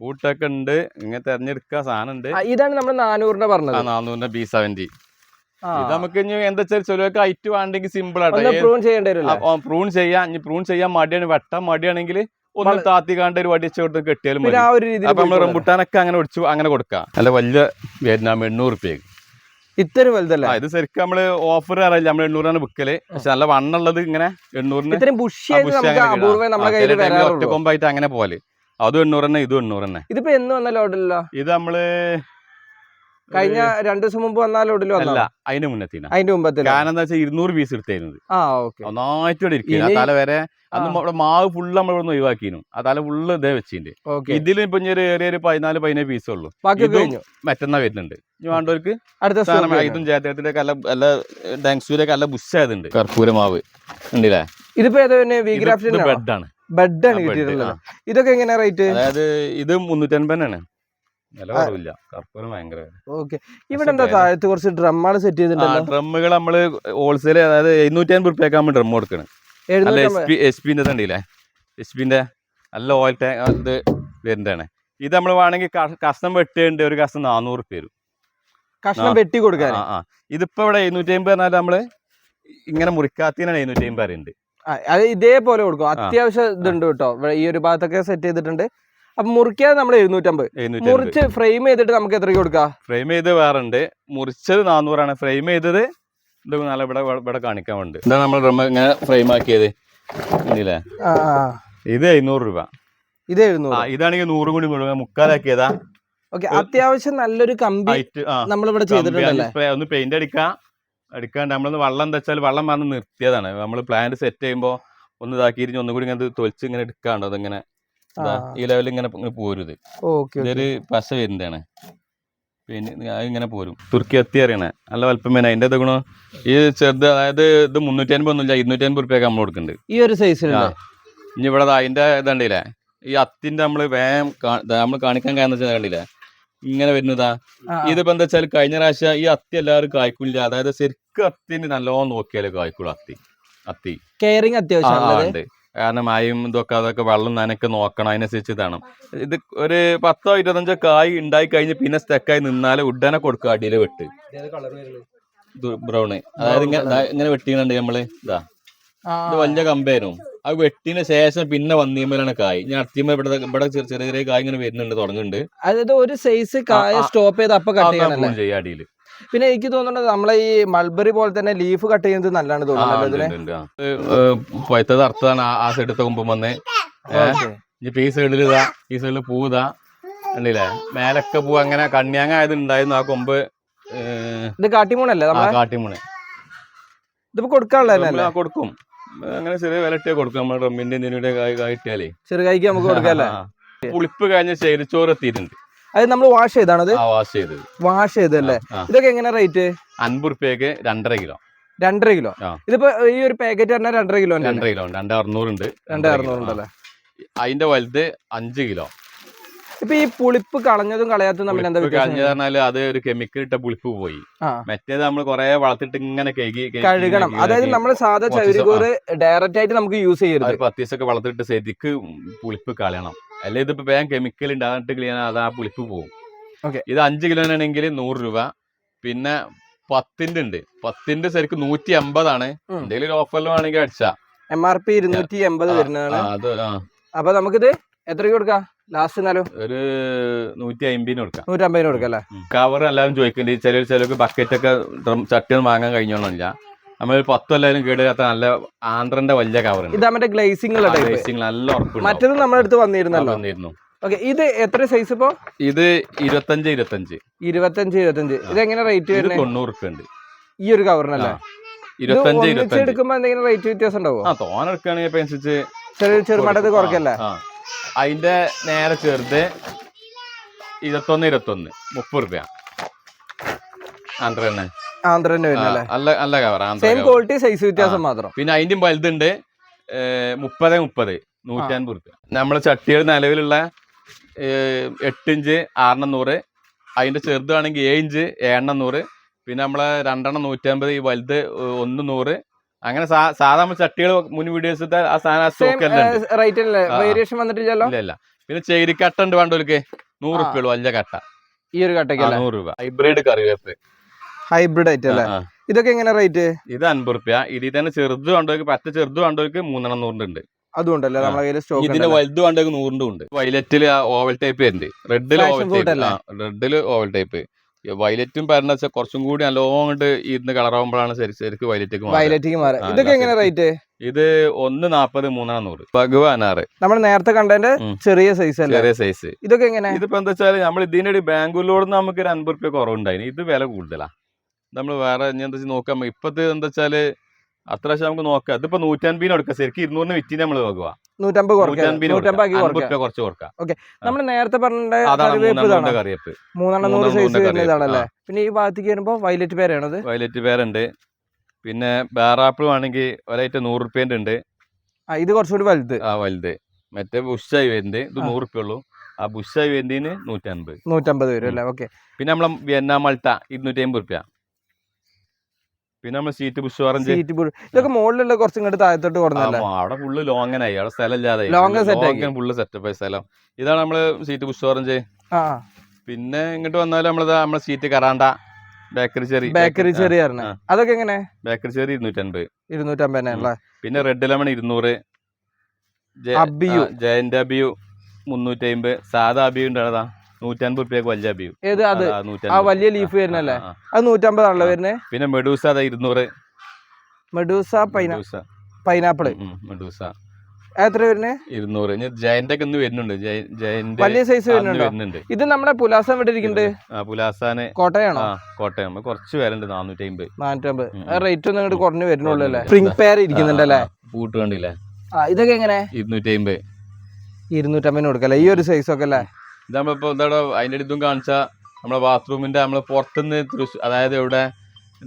Speaker 1: പൂട്ടൊക്കെ ഉണ്ട്. ഇങ്ങനെ തെരഞ്ഞെടുക്കുക സാധനം ഉണ്ട്.
Speaker 3: ഇതാണ് നമ്മൾ നാനൂറിന്റെ പറഞ്ഞത്.
Speaker 1: നാനൂറിന്റെ ബി
Speaker 3: സെവന്റി.
Speaker 1: ഇത് നമുക്ക് ഇനി എന്താ വെച്ചാൽ ചിലർക്ക് ഐറ്റ് വേണ്ടെങ്കിൽ സിമ്പിൾ ആട്ടോ.
Speaker 3: പ്രൂൺ ചെയ്യേണ്ടി വരില്ലേ?
Speaker 1: പ്രൂൺ ചെയ്യാൻ പ്രൂൺ ചെയ്യാൻ മടിയാണ്. വെട്ടാൻ മടിയാണെങ്കിൽ ഒന്ന് താത്തി കാണ്ട ഒരു വടി കൊടുത്ത് കെട്ടിയാലും മതി. അപ്പൊ നമ്മൾ. റംബുട്ടാനൊക്കെ അങ്ങനെ ഒടിച്ചു അങ്ങനെ കൊടുക്കാം. നല്ല വലിയ വിയറ്റ്നാം എണ്ണൂറ് റുപ്യക്ക്
Speaker 3: ഇത്ര വലുതല്ല
Speaker 1: ഇത് ശരിക്കും നമ്മൾ ഓഫർ അറിയില്ല നമ്മൾ എണ്ണൂറാണ് വിൽക്കൽ പക്ഷെ നല്ല വണ്ണുള്ളത് ഇങ്ങനെ എണ്ണൂറിന്. അങ്ങനെ ഒറ്റ കൊമ്പായിട്ട് പോലെ. അതും എണ്ണൂറ് തന്നെ ഇതും എണ്ണൂറ് തന്നെ
Speaker 3: ഇതിപ്പോ എന്ന് വന്ന
Speaker 1: ഇത് നമ്മൾ
Speaker 3: കഴിഞ്ഞ രണ്ടു ദിവസം മുമ്പ് വന്ന ലോഡിൽ
Speaker 1: അല്ല
Speaker 3: അതിന്റെ
Speaker 1: അതിന് മുന്നത്തിന്.
Speaker 3: അതിന്റെ മുമ്പത്തെ
Speaker 1: കാരണം എന്താ വെച്ചാൽ ഇരുന്നൂറ് പീസ് എടുത്തായിരുന്നത്
Speaker 3: ആ ഓക്കെ.
Speaker 1: ഒന്നായിട്ട് ഇവിടെ ഇരിക്കുക തല വരെ അന്ന് നമ്മുടെ മാവ് ഫുള്ള് നമ്മൾ ഇവിടെ ഒഴിവാക്കിനു. ആ തല ഫുള്ള് ഇതേ വെച്ചിട്ടുണ്ട് ഇതിൽ ഇപ്പൊ ഒരു ഏറിയ ഒരു പതിനാല് പതിനേഴ് പീസേ ഉള്ളൂ.
Speaker 3: ബാക്കി കഴിഞ്ഞു?
Speaker 1: മറ്റന്നാ വരുന്നുണ്ട്. ഇനി വേണ്ടവർക്ക്
Speaker 3: അടുത്ത
Speaker 1: സാധനം ഇതും ജാതകത്തിന്റെ നല്ല അല്ല ഡാങ്സൂരൊക്കെ നല്ല ബുഷായതുണ്ട് കർപ്പൂര മാവ്. ഉണ്ടല്ലേ
Speaker 3: ഇതിപ്പോ
Speaker 1: ബെഡാണ്
Speaker 3: ബെഡാണ് കിട്ടിയിട്ടുള്ളത്. ഇതൊക്കെ എങ്ങനെയാ റേറ്റ്
Speaker 1: അതായത് ഇത് മുന്നൂറ്റൻപതിനാണ്.
Speaker 3: ഓക്കെ. ഇവിടെ എന്താ താഴത്ത് കുറച്ച് ഡ്രമ്മാണ് സെറ്റ് ചെയ്തിട്ടുണ്ട്
Speaker 1: ഡ്രമ്മുകൾ നമ്മൾ ഹോൾസെയിൽ അതായത് എഴുന്നൂറ്റി അൻപത് റുപ്യക്കാകുമ്പോൾ ഡ്രം കൊടുക്കണം. എച്ച് പിന്റെ ഉണ്ടല്ലേ എച്ച് പിന്റെ നല്ല ഓയിൽ ടാങ്ക് ഇത് വരുന്നതാണ്. ഇത് നമ്മൾ വേണമെങ്കിൽ കഷ്ണം വെട്ടേണ്ട ഒരു കഷ്ണം നാനൂറ് റുപ്യ വരും.
Speaker 3: കഷ്ണം വെട്ടി കൊടുക്കാൻ?
Speaker 1: ആ ഇതിപ്പോ ഇവിടെ എഴുന്നൂറ്റി അമ്പത് പറഞ്ഞാൽ നമ്മൾ ഇങ്ങനെ മുറിക്കാത്തതിനാണ് എഴുന്നൂറ്റി അമ്പത് പറയുന്നത്
Speaker 3: അത് ഇതേപോലെ കൊടുക്കും. അത്യാവശ്യം ഇതുണ്ട് കേട്ടോ. ഈ ഒരു ഭാഗത്തൊക്കെ സെറ്റ് ചെയ്തിട്ടുണ്ട്. അപ്പൊ മുറിക്കാതെ നമ്മൾ എഴുന്നൂറ്റമ്പത്.
Speaker 1: എഴുന്നൂറ്റി
Speaker 3: മുറിച്ച് ഫ്രെയിം ചെയ്തിട്ട് നമുക്ക് എത്രയ്ക്ക് കൊടുക്കാം?
Speaker 1: ഫ്രെയിം ചെയ്ത് വേറെ ഉണ്ട് മുറിച്ചത് നാന്നൂറാണ്. ഫ്രെയിം ചെയ്തത് ഇത് നല്ല ഇവിടെ ഇവിടെ കാണിക്കാൻ ഉണ്ട് എന്താ നമ്മൾ ഇങ്ങനെ ഫ്രെയിം ആക്കിയത്. ഇല്ലേ. ഇത് എഴുന്നൂറ് രൂപ.
Speaker 3: ഇത് എഴുന്നൂറ്.
Speaker 1: ഇതാണെങ്കിൽ നൂറ് കൂടി മുഴുവൻ. മുക്കാലാക്കിയതാ.
Speaker 3: ഓക്കെ അത്യാവശ്യം നല്ലൊരു കമ്പി നമ്മളിവിടെ ചെയ്തിട്ടുണ്ടല്ലേ?
Speaker 1: ഒന്ന് പെയിന്റ് അടിക്കാം അടിക്കാണ്ട് നമ്മളൊന്ന് വെള്ളം എന്താ വെച്ചാൽ വെള്ളം വന്ന് നിർത്തിയതാണ്. നമ്മൾ പ്ലാന്റ് സെറ്റ് ചെയ്യുമ്പോൾ ഒന്ന് ഇതാക്കിയിട്ട് ഒന്നുകൂടി ഇങ്ങനെ തൊലിച്ച് ഇങ്ങനെ എടുക്കാണ്ടോ അതിങ്ങനെ ഇതാ. ഈ ലെവലിൽ ഇങ്ങനെ ഇങ്ങനെ പോരുത്
Speaker 3: ഓക്കെ
Speaker 1: ഇതൊരു പശ വരുന്നതാണ്. പിന്നെ ഇങ്ങനെ പോരും. തുർക്കി എത്തി അറിയണ. നല്ല വലപ്പമേന അതിന്റെ ഗുണം? ഈ ചെറുത് അതായത് ഇത് മുന്നൂറ്റി അൻപത് ഒന്നുമില്ല ഇരുന്നൂറ്റി അൻപത് റുപ്യൊക്കെ നമ്മൾ കൊടുക്കുന്നുണ്ട്
Speaker 3: ഈ ഒരു സൈസിലുണ്ട്
Speaker 1: ഇനി ഇവിടെ അതിന്റെ ഇതുണ്ടല്ലേ ഈ അത്തിന്റെ നമ്മൾ വേഗം നമ്മൾ കാണിക്കാൻ കാരണം വെച്ചാൽ കണ്ടില്ലേ? ഇങ്ങനെ വരുന്നതാ ഇതിപ്പോ എന്താ വെച്ചാൽ കഴിഞ്ഞ പ്രാവശ്യം ഈ അത്തി എല്ലാവരും കായ്ക്കൂല അതായത് ശരിക്കും അത്തിന് നല്ലോണം നോക്കിയാലേ കായ്ക്കുള്ളൂ അത്തി. അത്തി.
Speaker 3: കെയറിങ് അത്യാവശ്യം
Speaker 1: കാരണം ആയും ഇതൊക്കെ അതൊക്കെ വെള്ളം നനക്ക് നോക്കണം അതിനനുസരിച്ച് ഇതാണ്. ഇത് ഒരു പത്തോ ഇരുപത്തഞ്ചോ കായ് ഉണ്ടായി കഴിഞ്ഞ് പിന്നെ സ്റ്റെക്കായി നിന്നാൽ ഉടനെ കൊടുക്കുക അടിയിൽ വെട്ട്. ബ്രൗണ് അതായത് ഇങ്ങനെ ഇങ്ങനെ വെട്ടിയുന്നുണ്ട് നമ്മൾ. ഇതാ. ഇത് വലിയ കമ്പായിരുന്നു. അത് വെട്ടിന് ശേഷം പിന്നെ വന്നീമലാണ് കായ്. ഞാൻ അത്തിമ ഇവിടെ ഇവിടെ ചെറിയ ചെറിയ കായ് ഇങ്ങനെ വരുന്നുണ്ട് തുടങ്ങുന്നുണ്ട്.
Speaker 3: അതായത് ഒരു സൈസ് കായ. സ്റ്റോപ്പ് ചെയ്ത് അപ്പൊ
Speaker 1: ചെയ്യുക അടിയിൽ
Speaker 3: പിന്നെ എനിക്ക് തോന്നുന്നത് നമ്മളെ ഈ മൾബറി പോലെ തന്നെ ലീഫ് കട്ട് ചെയ്യുന്നത് നല്ലതാണ് തോന്നുന്നത് ഇതിന്
Speaker 1: പഴുത്തത് അർത്ഥതാണ് ആ സൈഡത്തെ കൊമ്പം വന്ന്. ഈ സൈഡിൽ ഇതാ ഈ സൈഡിൽ പൂതാ കണ്ടില്ലേ? മേലൊക്കെ പൂ അങ്ങനെ കണ്യാങ്ങ ആയത് ഉണ്ടായിരുന്നു ആ കൊമ്പ്
Speaker 3: ഇത് കാട്ടിമൂണല്ലേ
Speaker 1: കാട്ടിമുണ്.
Speaker 3: ഇതിപ്പോ കൊടുക്കാനുള്ള
Speaker 1: ആ, കൊടുക്കും. അങ്ങനെ ചെറിയ വിലട്ടിയെ കൊടുക്കും നമ്മൾ റമ്മിന്റെ കായ് കായിട്ടാലേ
Speaker 3: ചെറുകായിക്ക് നമുക്ക് കൊടുക്കാല്ലേ
Speaker 1: പുളിപ്പ് കഴിഞ്ഞ ചേരിച്ചോറ് എത്തിയിട്ടുണ്ട്.
Speaker 3: അത് നമ്മൾ വാഷ് ചെയ്താണത്
Speaker 1: വാഷ് ചെയ്തത്.
Speaker 3: വാഷ് ചെയ്തല്ലേ. ഇതൊക്കെ എങ്ങനെ റേറ്റ്
Speaker 1: അൻപത് റുപ്യക്ക് രണ്ടര കിലോ.
Speaker 3: രണ്ടര കിലോ? ഇതിപ്പോ ഈ ഒരു പാക്കറ്റ് പറഞ്ഞാൽ രണ്ടര കിലോ
Speaker 1: രണ്ടര കിലോ രണ്ട് അറുന്നൂറുണ്ട്.
Speaker 3: രണ്ട് അറുന്നൂറുണ്ടല്ലേ?
Speaker 1: അതിന്റെ വലുത് അഞ്ച് കിലോ.
Speaker 3: ഇപ്പൊ ഈ പുളിപ്പ് കളഞ്ഞതും കളയാത്തതും തമ്മിൽ എന്താ
Speaker 1: കളഞ്ഞത് പറഞ്ഞാൽ അത് ഒരു കെമിക്കൽ ഇട്ട പുളിപ്പ് പോയി. മറ്റേത് നമ്മൾ കുറെ വളർത്തിട്ട് ഇങ്ങനെ കഴുകി കഴുകി,
Speaker 3: കഴുകണം. അതായത് നമ്മൾ സാധാ
Speaker 1: കുറച്ച്
Speaker 3: കൂറ് ഡയറക്റ്റ് ആയിട്ട് നമുക്ക് യൂസ് ചെയ്യരുത്.
Speaker 1: പത്ത് ദിവസമൊക്കെ വളർത്തിട്ട് ശരിക്ക് പുളിപ്പ് കളയണം. അല്ലെ ഇതിപ്പോ വേഗം കെമിക്കൽ ഉണ്ടാകാനിട്ട് ക്ലീൻ അത് ആ പുളിപ്പ് പോകും
Speaker 3: Okay.
Speaker 1: ഇത് അഞ്ച് കിലോനാണെങ്കിൽ നൂറ് രൂപ. പിന്നെ പത്തിന്റെ ഉണ്ട്. പത്തിന്റെ ശരിക്കും നൂറ്റി അമ്പതാണ്. എന്തെങ്കിലും ഒരു ഓഫറിലും ആണെങ്കിൽ അടിച്ചാ.
Speaker 3: എം ആർ പി ഇരുന്നൂറ്റി എൺപത് വരുന്നതാണ്. അപ്പൊ നമുക്കിത് എത്രയ്ക്ക് കൊടുക്കാം? ലാസ്റ്റ് എന്നാലും?
Speaker 1: ഒരു നൂറ്റി അമ്പതിന് കൊടുക്കാം.
Speaker 3: നൂറ്റമ്പതിന് കൊടുക്കാം അല്ലേ?
Speaker 1: കവർ എല്ലാവരും ചോദിക്കുന്നുണ്ട് ചില ചിലർക്ക് ബക്കറ്റ് ഒക്കെ ചട്ടിയൊന്നും വാങ്ങാൻ കഴിഞ്ഞോന്നില്ല നമ്മൾ ഒരു പത്തും എല്ലാവരും കേടാത്ത നല്ല ആന്ധ്രന്റെ വലിയ കവർ
Speaker 3: ഇതാ മറ്റേ ഗ്ലേസിംഗ്
Speaker 1: ഗ്ലേസിംഗ് നല്ല ഉറപ്പുണ്ട്
Speaker 3: മറ്റേത് നമ്മുടെ അടുത്ത് വന്നിരുന്നല്ലോ?
Speaker 1: വന്നിരുന്നു.
Speaker 3: ഓക്കെ ഇത് എത്ര സൈസ് ഇപ്പോ?
Speaker 1: ഇത് ഇരുപത്തഞ്ച് ഇരുപത്തഞ്ച്.
Speaker 3: ഇരുപത്തഞ്ച് ഇരുപത്തഞ്ച്. ഇത് എങ്ങനെ റേറ്റ് വരുന്നത്
Speaker 1: തൊണ്ണൂറ് റുപ്യ ഉണ്ട്.
Speaker 3: ഈ ഒരു കവറിനല്ലേ
Speaker 1: ഇരുപത്തഞ്ച് ഇരുപത്തഞ്ച്.
Speaker 3: എടുക്കുമ്പോ എന്തെങ്കിലും റേറ്റ് വ്യത്യാസം ഉണ്ടാവും?
Speaker 1: ആ തോന എടുക്കുകയാണെങ്കിൽ അനുസരിച്ച്
Speaker 3: ചെറിയ ചെറുമടത്. കുറയ്ക്കല്ലേ?
Speaker 1: ആ. അതിന്റെ നേരെ ചെറുത് ഇരുപത്തൊന്ന് ഇരുപത്തൊന്ന്. മുപ്പത് റുപ്യ. ആന്ധ്ര തന്നെ.
Speaker 3: ആന്ധ്രന്റെ
Speaker 1: അല്ല? കവർ
Speaker 3: സെയിം ക്വാളിറ്റി സൈസ് വ്യത്യാസം മാത്രം.
Speaker 1: പിന്നെ അതിന്റെ വലുതുണ്ട്. മുപ്പത് മുപ്പത്. നൂറ്റാൻപത് റുപ്യ നമ്മളെ ചട്ടികൾ നിലവിലുള്ള എട്ടിഞ്ച് ആറെണ്ണൂറ് അതിന്റെ ചെറുതാണെങ്കിൽ ഏഴ് ഇഞ്ച് ഏഴെണ്ണം നൂറ്. പിന്നെ നമ്മളെ രണ്ടെണ്ണം നൂറ്റമ്പത് ഈ വലുത് ഒന്ന് നൂറ്. അങ്ങനെ സാധാരണ സാധാ ചട്ടികൾ മുൻ വീഡിയോസ് ആ സാധനം
Speaker 3: റേറ്റ് വേരിയേഷൻ വന്നിട്ടില്ലല്ലോ?
Speaker 1: ഇല്ല പിന്നെ ചേരിക്കട്ട ഉണ്ട് വേണ്ടവർക്ക് നൂറ്
Speaker 3: ആ.
Speaker 1: റുപ്യ ഉള്ളൂ വലിയ കട്ട.
Speaker 3: ഈ ഒരു കട്ടയ്ക്ക്
Speaker 1: നൂറ് രൂപ. ഹൈബ്രിഡ് കറിവേപ്പ്.
Speaker 3: ഹൈബ്രിഡ് ആയിട്ട് അല്ലേ. ഇതൊക്കെ എങ്ങനെ റേറ്റ്?
Speaker 1: ഇത് അൻപത് റുപ്യ. ഇതിൽ തന്നെ ചെറുത് വേണ്ടവർക്ക് പറ്റ ചെറുത് വേണ്ടവർക്ക് മൂന്നെണ്ണം ഉണ്ട്
Speaker 3: അതുകൊണ്ടല്ലേ. നമ്മളെ കയ്യിൽ സ്റ്റോക്ക്
Speaker 1: ഇതിന്റെ വലുത് വേണ്ടവർക്ക് നൂറിന്റെ ഉണ്ട്. വയലറ്റിൽ ഓവൽ ടൈപ്പ് വരുന്നുണ്ട്.
Speaker 3: റെഡിൽ
Speaker 1: ഓവൽ ടൈപ്പ് റെഡിൽ ഓവൽ ടൈപ്പ് വയലറ്റും പറഞ്ഞ കുറച്ചും കൂടി നല്ലോണ്ട് ഇരുന്ന് കളറാകുമ്പോഴാണ് ശരി ശരിക്കും വയലറ്റേക്ക് മാറുക.
Speaker 3: വയലറ്റിക്ക് മാറാം ഇതൊക്കെ എങ്ങനെ റേറ്റ്?
Speaker 1: ഇത് ഒന്ന് നാപ്പത് മൂന്നെണ്ണം നൂറ്. ഭഗവാനാറ്
Speaker 3: നമ്മൾ നേരത്തെ കണ്ടതിന്റെ ചെറിയ സൈസ്
Speaker 1: ചെറിയ സൈസ്
Speaker 3: ഇതൊക്കെ എങ്ങനെ
Speaker 1: ഇതിപ്പോ എന്താ വെച്ചാൽ നമ്മൾ ഇതിന്റെ ബാംഗ്ലൂരിലോട് നമുക്ക് ഒരു അൻപത് റുപ്യ കുറവുണ്ടായിരുന്നു ഇത് വില കൂടുതലാ. നമ്മൾ വേറെ ഇനി എന്താ വെച്ചാൽ നോക്കാം. ഇപ്പത്തെ എന്താ വെച്ചാൽ അത്ര പക്ഷെ നമുക്ക് നോക്കാം. ഇതിപ്പോ നൂറ്റൻപതിന് കൊടുക്കാം. ശരിക്കും ഇരുന്നൂറിന് വിറ്റിന് നമ്മൾ നോക്കുക
Speaker 3: നൂറ്റമ്പത് നൂറ്റമ്പത്
Speaker 1: കുറച്ച് കൊടുക്കാം.
Speaker 3: നമ്മൾ നേരത്തെ പറഞ്ഞ
Speaker 1: കറിയപ്പ്
Speaker 3: മൂന്നെണ്ണം നൂറ് സൈസ് പിന്നെ ഈ ഭാഗത്തേക്ക് വരുമ്പോ വയലറ്റ് പേരാണത്
Speaker 1: വയലറ്റ് പേരുണ്ട് പിന്നെ ബേറാപ്പിൾ ആണെങ്കിൽ ഒരായിട്ട് നൂറ് റുപ്യന്റെ ഉണ്ട്.
Speaker 3: ഇത് കുറച്ചുകൂടി വലുത്.
Speaker 1: ആ വലുത്. മറ്റേ ബുഷായി വരുന്നത് ഇത്. നൂറ് റുപ്യ ഉള്ളൂ. ആ ബുഷായി വരുന്നതിന് നൂറ്റമ്പത്
Speaker 3: നൂറ്റമ്പത് വരും അല്ലേ? ഓക്കെ.
Speaker 1: പിന്നെ നമ്മളെ വിയന്ന മൾട്ട ഇരുന്നൂറ്റി അമ്പത് റുപ്യ. പിന്നെ നമ്മൾ സീറ്റ് ബുഷ്
Speaker 3: സീറ്റ് ബുഷ് ഇതൊക്കെ മുകളിലുള്ള കുറച്ച് ഇങ്ങോട്ട് താഴത്തോട്ട്
Speaker 1: മോ- അവിടെ ഫുള്ള് ലോങ്ങനായി അവിടെ സ്ഥലം ഇല്ലാതെ
Speaker 3: ലോങ് സെറ്റ്.
Speaker 1: ഫുള്ള് സെറ്റപ്പ് ആയി സ്ഥലം. ഇതാണ് നമ്മൾ സീറ്റ് ബുഷ് ഓറഞ്ച്
Speaker 3: ആ
Speaker 1: പിന്നെ ഇങ്ങോട്ട് വന്നാലും നമ്മളത് നമ്മളെ സീറ്റ് കറാണ്ട. ബേക്കറി ചെറി
Speaker 3: ബേക്കറി ചെറിയ പറഞ്ഞ. അതൊക്കെ എങ്ങനെ?
Speaker 1: ബേക്കറി ചെറി
Speaker 3: ഇരുന്നൂറ്റമ്പത് അല്ലേ?
Speaker 1: പിന്നെ റെഡ് ലെമൺ ഇരുന്നൂറ്.
Speaker 3: അബിയു.
Speaker 1: ജയന്റ് അബിയു മുന്നൂറ്റി അമ്പത് സാധാ അബിയു ഉണ്ട് അതാ നൂറ്റൻപത് റുപ്യക്ക് വലിയ അബിയു
Speaker 3: ഏത്? അത് ആ വലിയ ലീഫ് വരുന്നല്ലേ. അത് നൂറ്റമ്പതാണല്ലോ
Speaker 1: വരുന്നേ?
Speaker 3: വരുന്നത്
Speaker 1: പിന്നെ മെഡൂസ അതാ ഇരുന്നൂറ്.
Speaker 3: മെഡൂസ പൈന
Speaker 1: ഉം, മെഡൂസ.
Speaker 3: എത്ര വരുന്നത്
Speaker 1: ഇരുന്നൂറ്. ജയന്റ് ഒക്കെ ഇന്ന് വരുന്നുണ്ട്. ജയന്റ്
Speaker 3: വലിയ സൈസ് വരുന്നുണ്ട്? ഇത് നമ്മുടെ പുലാസം ഇവിടെ ഇരിക്കുന്നുണ്ട്
Speaker 1: പുലാസാന്
Speaker 3: കോട്ടയാണോ?
Speaker 1: കോട്ടയം. കുറച്ച് പേരുണ്ട് നാനൂറ്റി അമ്പത്
Speaker 3: നാനൂറ്റമ്പത് റേറ്റ് ഒന്നും ഇങ്ങോട്ട് കുറഞ്ഞു വരുന്നുള്ളൂ അല്ലേ? സ്പ്രിംഗ് പെയർ ഇരിക്കുന്നുണ്ടല്ലേ
Speaker 1: പൂട്ട് കണ്ടില്ലേ?
Speaker 3: ഇതൊക്കെ എങ്ങനെ?
Speaker 1: ഇരുന്നൂറ്റി അമ്പത്
Speaker 3: ഇരുന്നൂറ്റമ്പതിന് കൊടുക്കല്ലേ? ഈ ഒരു സൈസ് ഒക്കെ അല്ലേ?
Speaker 1: ഇത് ഇതവിടെ എന്താ അതിന്റെ ഇതും കാണിച്ച നമ്മളെ ബാത്റൂമിന്റെ നമ്മൾ പുറത്തുനിന്ന് തൃശ്ശൂർ അതായത് ഇവിടെ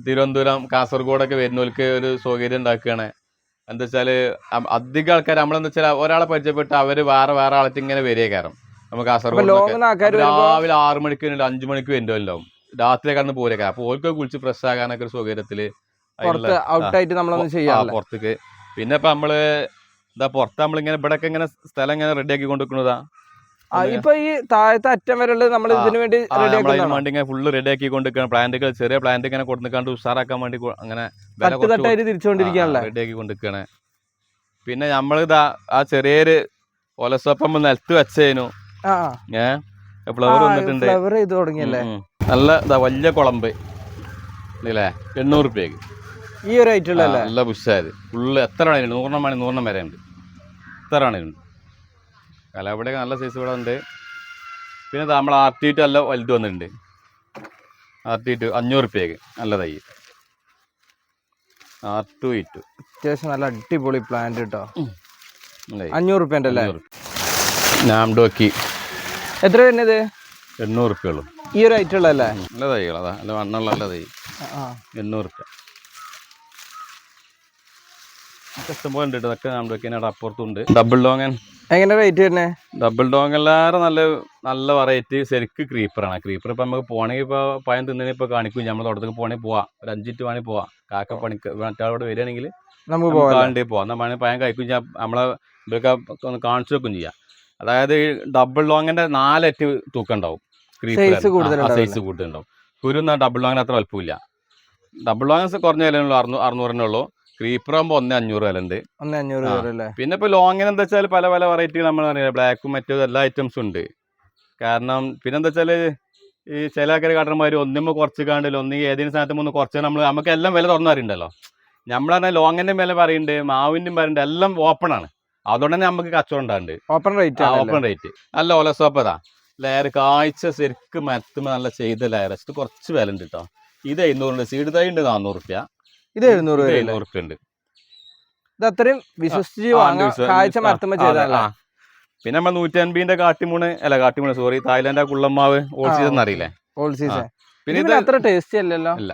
Speaker 1: തിരുവനന്തപുരം കാസർഗോഡൊക്കെ വരുന്നവർക്ക് ഒരു സൗകര്യം ഉണ്ടാക്കുകയാണ്. എന്താ വെച്ചാൽ അധികം ആൾക്കാർ നമ്മളെന്താ വെച്ചാൽ ഒരാളെ പരിചയപ്പെട്ട് അവർ വേറെ വേറെ ആളത്ത് ഇങ്ങനെ വരിക കയറും നമുക്ക് കാസർഗോഡ് രാവിലെ ആറു മണിക്ക് വരുന്നുണ്ട് അഞ്ചു മണിക്ക് വരുന്നുണ്ടാവും രാത്രി കടന്ന് പോരേക്കാം. അപ്പോൾ ഓർക്ക് കുളിച്ച് ഫ്രഷ് ആകാനൊക്കെ ഒരു
Speaker 3: നമ്മളൊന്ന് ചെയ്യാറില്ല
Speaker 1: പുറത്തേക്ക്. പിന്നെ ഇപ്പൊ നമ്മൾ എന്താ പുറത്ത് നമ്മളിങ്ങനെ ഇവിടെ ഇങ്ങനെ സ്ഥലം ഇങ്ങനെ റെഡിയാക്കി കൊണ്ടുവക്കുന്നതാ.
Speaker 3: ഇപ്പൊ ഈ താഴത്തെ അറ്റം വരെ ഉള്ളത് നമ്മൾ ഇതിനു വേണ്ടി
Speaker 1: വേണ്ടി ഇങ്ങനെ ഫുള്ള് റെഡി ആക്കി കൊണ്ടിരിക്കുന്ന പ്ലാന്റുകൾ ചെറിയ പ്ലാന്റ് ഇങ്ങനെ കൊടുക്കാണ്ട് ഉഷാറാക്കാൻ വേണ്ടി അങ്ങനെ തിരിച്ചുകൊണ്ടിരിക്കാനുള്ള
Speaker 3: തട്ട് തട്ടായിട്ട് തിരിച്ചുകൊണ്ടിരിക്കുകയാണല്ലേ?
Speaker 1: റെഡി ആക്കി കൊണ്ടിരിക്കുകയാണ് പിന്നെ നമ്മളിതാ ആ ചെറിയൊരു ഒലസൊപ്പം നിലത്ത് വെച്ചേനു. ഏ ഫ്ലവർ വന്നിട്ടുണ്ട്.
Speaker 3: ഫ്ലവർ ചെയ്ത് തുടങ്ങിയല്ലേ.
Speaker 1: നല്ല ഇതാ വലിയ കുളമ്പ്. ഇല്ലേ? എണ്ണൂറ് റുപ്യക്ക്
Speaker 3: ഈ ഒരു ഐറ്റം
Speaker 1: നല്ല ബുഷായത് ഫുള്ള് എത്ര മണി നൂറെണ്ണം മണി നൂറെണ്ണം വരെ ഉണ്ട്. എത്ര ഉണ്ട് കല ഇവിടെ നല്ല സൈസ് ഇവിടെ ഉണ്ട്. പിന്നെ നമ്മൾ ആർ ടി ടു നല്ല വലുത് വന്നിട്ടുണ്ട്. ആർ ടി ടു അഞ്ഞൂറ് റുപ്യക്ക് നല്ല തൈ. ആർ ടു ഇ ടു
Speaker 3: അത്യാവശ്യം നല്ല അടിപൊളി പ്ലാന്റ് കേട്ടോ അഞ്ഞൂറ് റുപ്യന്റെ അല്ലേ?
Speaker 1: നാംഡോക്കി
Speaker 3: എത്ര വരുന്നത്?
Speaker 1: എണ്ണൂറ് റുപ്യ ഉള്ളൂ.
Speaker 3: ഈ ഒരു ഐറ്റം ഉള്ളതല്ലേ
Speaker 1: നല്ല തൈകൾ അതാ. നല്ല വണ്ണുള്ള നല്ല തൈ. എണ്ണൂറ് റുപ്യ. ഇഷ്ടംപോലെ ഉണ്ട് ഇതൊക്കെ നാംഡോക്കി അപ്പുറത്തുണ്ട് ഡബിൾ ഡോങ്ങൻ
Speaker 3: എങ്ങനെ റേറ്റ് വരുന്നത്
Speaker 1: ഡബിൾ ഡോങ് എല്ലാവരും നല്ല നല്ല വെറൈറ്റി ശരിക്ക് ക്രീപ്പറാണ് ക്രീപ്പർ ഇപ്പം നമുക്ക് പോകണമെങ്കിൽ ഇപ്പോൾ പയൻ തിന്നണി ഇപ്പോൾ കാണിക്കും നമ്മൾ തുടക്കത്തിൽ പോകണമെങ്കിൽ പോവാം. ഒരു അഞ്ചിറ്റ് വേണമെങ്കിൽ പോവാം. കാക്ക പണിക്ക് മറ്റാളോട് വരികയാണെങ്കിൽ
Speaker 3: നമുക്ക് പോകാം
Speaker 1: കാണ്ടി പോവാം. എന്നാൽ വേണമെങ്കിൽ പഴം കഴിക്കും ചെയ്യാം. നമ്മളെ ഇവരൊക്കെ ഒന്ന് കാണിച്ചു വെക്കും ചെയ്യാം. അതായത് ഈ ഡബിൾ ഡോങ്ങിന്റെ നാലറ്റ് തൂക്കം ഉണ്ടാവും
Speaker 3: ക്രീപ്പർ
Speaker 1: സൈസ് കൂടുതലുണ്ടാവും. കുരു എന്നാൽ ഡബിൾ ഡോങ്ങിന് അത്ര വലുപ്പമില്ല. ഡബിൾ ലോങ് കുറഞ്ഞ വിലയുള്ളൂ അറുന്നൂറ് അറുന്നൂറിനേ ആകുമ്പോ ഒന്നേ അഞ്ഞൂറ് വില ഉണ്ട്
Speaker 3: ഒന്നേ അഞ്ഞൂറ്. അല്ലേ?
Speaker 1: പിന്നെ ഇപ്പോൾ ലോങ്ങിന് എന്താ വെച്ചാൽ പല പല വെറൈറ്റികൾ നമ്മൾ അറിയാം. ബ്ലാക്കും മറ്റും എല്ലാ ഐറ്റംസും ഉണ്ട്. കാരണം പിന്നെ എന്താ വെച്ചാൽ ഈ ചില ആൾക്കാർ കാട്ടന്മാർ ഒന്നുമ്പോൾ കുറച്ച് കാണില്ല ഒന്നെങ്കിൽ ഏതെങ്കിലും സ്ഥാനത്ത് ഒന്ന് കുറച്ച് നമ്മൾ നമുക്ക് എല്ലാം വില തുറന്നു അറിയണ്ടല്ലോ. നമ്മൾ പറഞ്ഞാൽ ലോങ്ങിന്റെ വില പറയുന്നുണ്ട് മാവിന്റെ പറയുന്നുണ്ട് എല്ലാം ഓപ്പൺ ആണ്. അതുകൊണ്ട് തന്നെ നമുക്ക് കച്ചവടം ഉണ്ടാകുന്നുണ്ട്
Speaker 3: ഓപ്പൺ റേറ്റ്
Speaker 1: ഓപ്പൺ റേറ്റ് നല്ല ഒലസോപ്പ് അതാ ലെയർ കാഴ്ച ശരിക്കും മരത്തുമ്പോൾ നല്ല ചെയ്ത ലെയർ ഇത് കുറച്ച് വില ഉണ്ട് കേട്ടോ ഇത് എഴുന്നൂറുണ്ട് സീഡ് തൈ ഉണ്ട് നാനൂറ് റുപ്യ.
Speaker 3: ഇത് എഴുന്നൂറ്
Speaker 1: എഴുന്നൂറ് റുപ്യ ഉണ്ട്
Speaker 3: ഇത് അത്രയും വിശ്വസിച്ച് വാങ്ങാം കാഴ്ച
Speaker 1: അതെ,
Speaker 3: ചെയ്തല്ലേ.
Speaker 1: പിന്നെ നമ്മൾ നൂറ്റി അൻപതിന്റെ കാട്ടിമൂണ് അല്ല കാട്ടിമൂണ് സോറി തായ്ലാന്റ് ആ കുള്ളമ്മാവ് ഓൾ സീസൺ അറിയില്ലേ
Speaker 3: ഓൾ സീസൺ
Speaker 1: പിന്നെ
Speaker 3: ഇത് അത്ര ടേസ്റ്റി അല്ലല്ലോ.
Speaker 1: അല്ല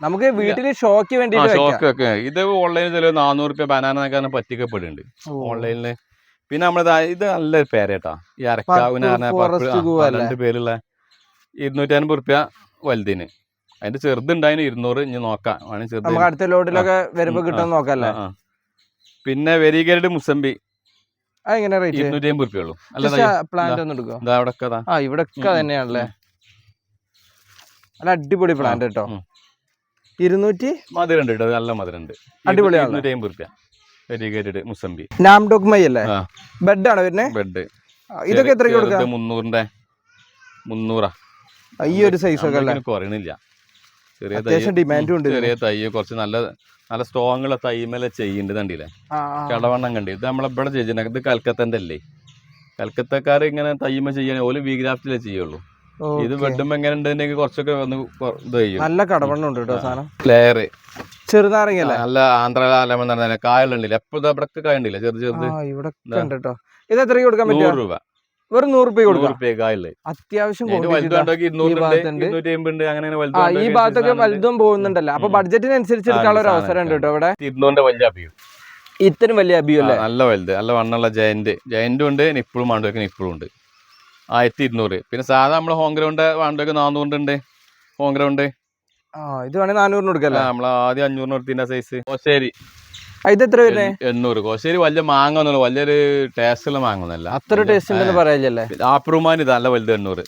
Speaker 3: നമുക്ക് വീട്ടിൽ ഷോക്ക് വേണ്ടി
Speaker 1: ഷോക്ക് ഒക്കെ. ഇത് ഓൺലൈനിൽ ചില നാനൂറ് രൂപ ബനാന എന്നൊക്കെ പറ്റിക്കപ്പെടുന്നുണ്ട്. ഓൺലൈനിൽ പിന്നെ നമ്മൾ ഇത് നല്ലൊരു പേരേട്ടാ. ഈ അരക്കാവിന്? രണ്ട് പേരുള്ള ഇരുന്നൂറ്റി അൻപത് റുപ്യ വലുതിന്. അതിന്റെ ചെറുതുണ്ടായിന് ഇരുന്നൂറ് ഇനി നോക്കാം.
Speaker 3: നമുക്ക് അടുത്ത ലോഡിലൊക്കെ വരുമ്പോ കിട്ടുമെന്ന് നോക്കല്ലേ.
Speaker 1: പിന്നെ വെരിഗേഡ് മുസംബി
Speaker 3: അതെങ്ങനെ റേറ്റ്
Speaker 1: ഇരുന്നൂറ്റി അമ്പത്
Speaker 3: പ്ലാന്റ് ഒന്നും എടുക്കോ ആ ഇവിടെ ഒക്കെ
Speaker 1: ഉം,
Speaker 3: തന്നെയാണല്ലേ നല്ല അടിപൊളി പ്ലാന്റ് കേട്ടോ. ഇരുന്നൂറ്റി?
Speaker 1: മധുരണ്ട് കേട്ടോ നല്ല മധുരണ്ട്.
Speaker 3: അടിപൊളിയാണ്.
Speaker 1: ഇരുന്നൂറ്റി അമ്പത് റുപ്യ variegated mosambi
Speaker 3: Nam Dok Mai അല്ലേ? ബെഡ് ആണ് വരുന്നത്
Speaker 1: ബെഡ്
Speaker 3: ഇതൊക്കെ എത്ര കൊടുക്കാം?
Speaker 1: മുന്നൂറിന്റെ മുന്നൂറാ.
Speaker 3: ഈ ഒരു സൈസ് ഒക്കെ
Speaker 1: കുറയണില്ല ചെറിയ തൈ
Speaker 3: ഡിമാൻഡും ഉണ്ട്
Speaker 1: ചെറിയ തൈ കുറച്ച് നല്ല നല്ല സ്ട്രോങ് ഉള്ള തൈമല ചെയ്യുന്നുണ്ട് കണ്ടില്ലേ. കടവണ്ണം കണ്ടി. ഇത് നമ്മളെ ഇവിടെ ഇത് കൽക്കത്തന്റെ അല്ലേ? കൽക്കത്തക്കാർ ഇങ്ങനെ തൈമ ചെയ്യാൻ ഓൽ വിഗ്രാഫ്റ്റിലേ ചെയ്യുള്ളൂ. ഇത്. വെട്ടുമ്പോ എങ്ങനെ ഉണ്ടെങ്കിൽ കുറച്ചൊക്കെ ഒന്ന് ഇത് ചെയ്യും.
Speaker 3: നല്ല കടവണ്ണം ഉണ്ട് കേട്ടോ സാധനം.
Speaker 1: ലെയർ
Speaker 3: ചെറുനാരങ്ങ
Speaker 1: നല്ല പറഞ്ഞാൽ കായലുണ്ടല്ലേ. എപ്പോഴും ഇവിടെ കായ ഉണ്ടല്ലേ ചെറു ചെറുത്.
Speaker 3: ഇവിടെ
Speaker 1: ഇത്
Speaker 3: എത്ര കൊടുക്കാൻ പറ്റും
Speaker 1: നൂറ് രൂപ.
Speaker 3: വെറും നൂറ് രൂപ കൊടുക്കും. അത്യാവശ്യം ഈ ഭാഗത്തൊക്കെ. വലുതും പോകുന്നുണ്ടല്ലോ. അപ്പൊ ബഡ്ജറ്റിനനുസരിച്ച് എടുക്കാനുള്ള ഒരു അവസരം ഉണ്ട് കേട്ടോ ഇവിടെ.
Speaker 1: ഇത്തരം വലിയ അഭിയും.
Speaker 3: ഇത്രയും വലിയ അബിയോ അല്ലേ?
Speaker 1: നല്ല വലുത് നല്ല വണ്ണുള്ള ജയന്റ്. ജയന്റും ഉണ്ട് നിപ്പിളും മാണ്ടോക്ക് നിപ്പിളും ഉണ്ട്. ആയിരത്തി ഇരുന്നൂറ് പിന്നെ സാധാ നമ്മൾ ഹോം ഗ്രൗണ്ട് മാണ്ടോക്ക് നാനൂറ് ഉണ്ട്. Home ground.
Speaker 3: ആ ഇത് വേണേ നാനൂറിന് കൊടുക്കല്ലേ?
Speaker 1: നമ്മൾ ആദ്യം അഞ്ഞൂറിന് കൊടുത്തിന്റെ സൈസ് കോശേരി
Speaker 3: ആ, ഇത് എത്ര
Speaker 1: എണ്ണൂറ്. കോശേരി വലിയ മാങ്ങ വലിയൊരു ടേസ്റ്റുള്ള മാങ്ങ ഒന്നല്ല
Speaker 3: അത്ര ടേസ്റ്റ് ഉണ്ടെന്ന് പറയല്ലേ?
Speaker 1: ആപ്രുമാൻ ഇത് നല്ല വലുത് എണ്ണൂറ്.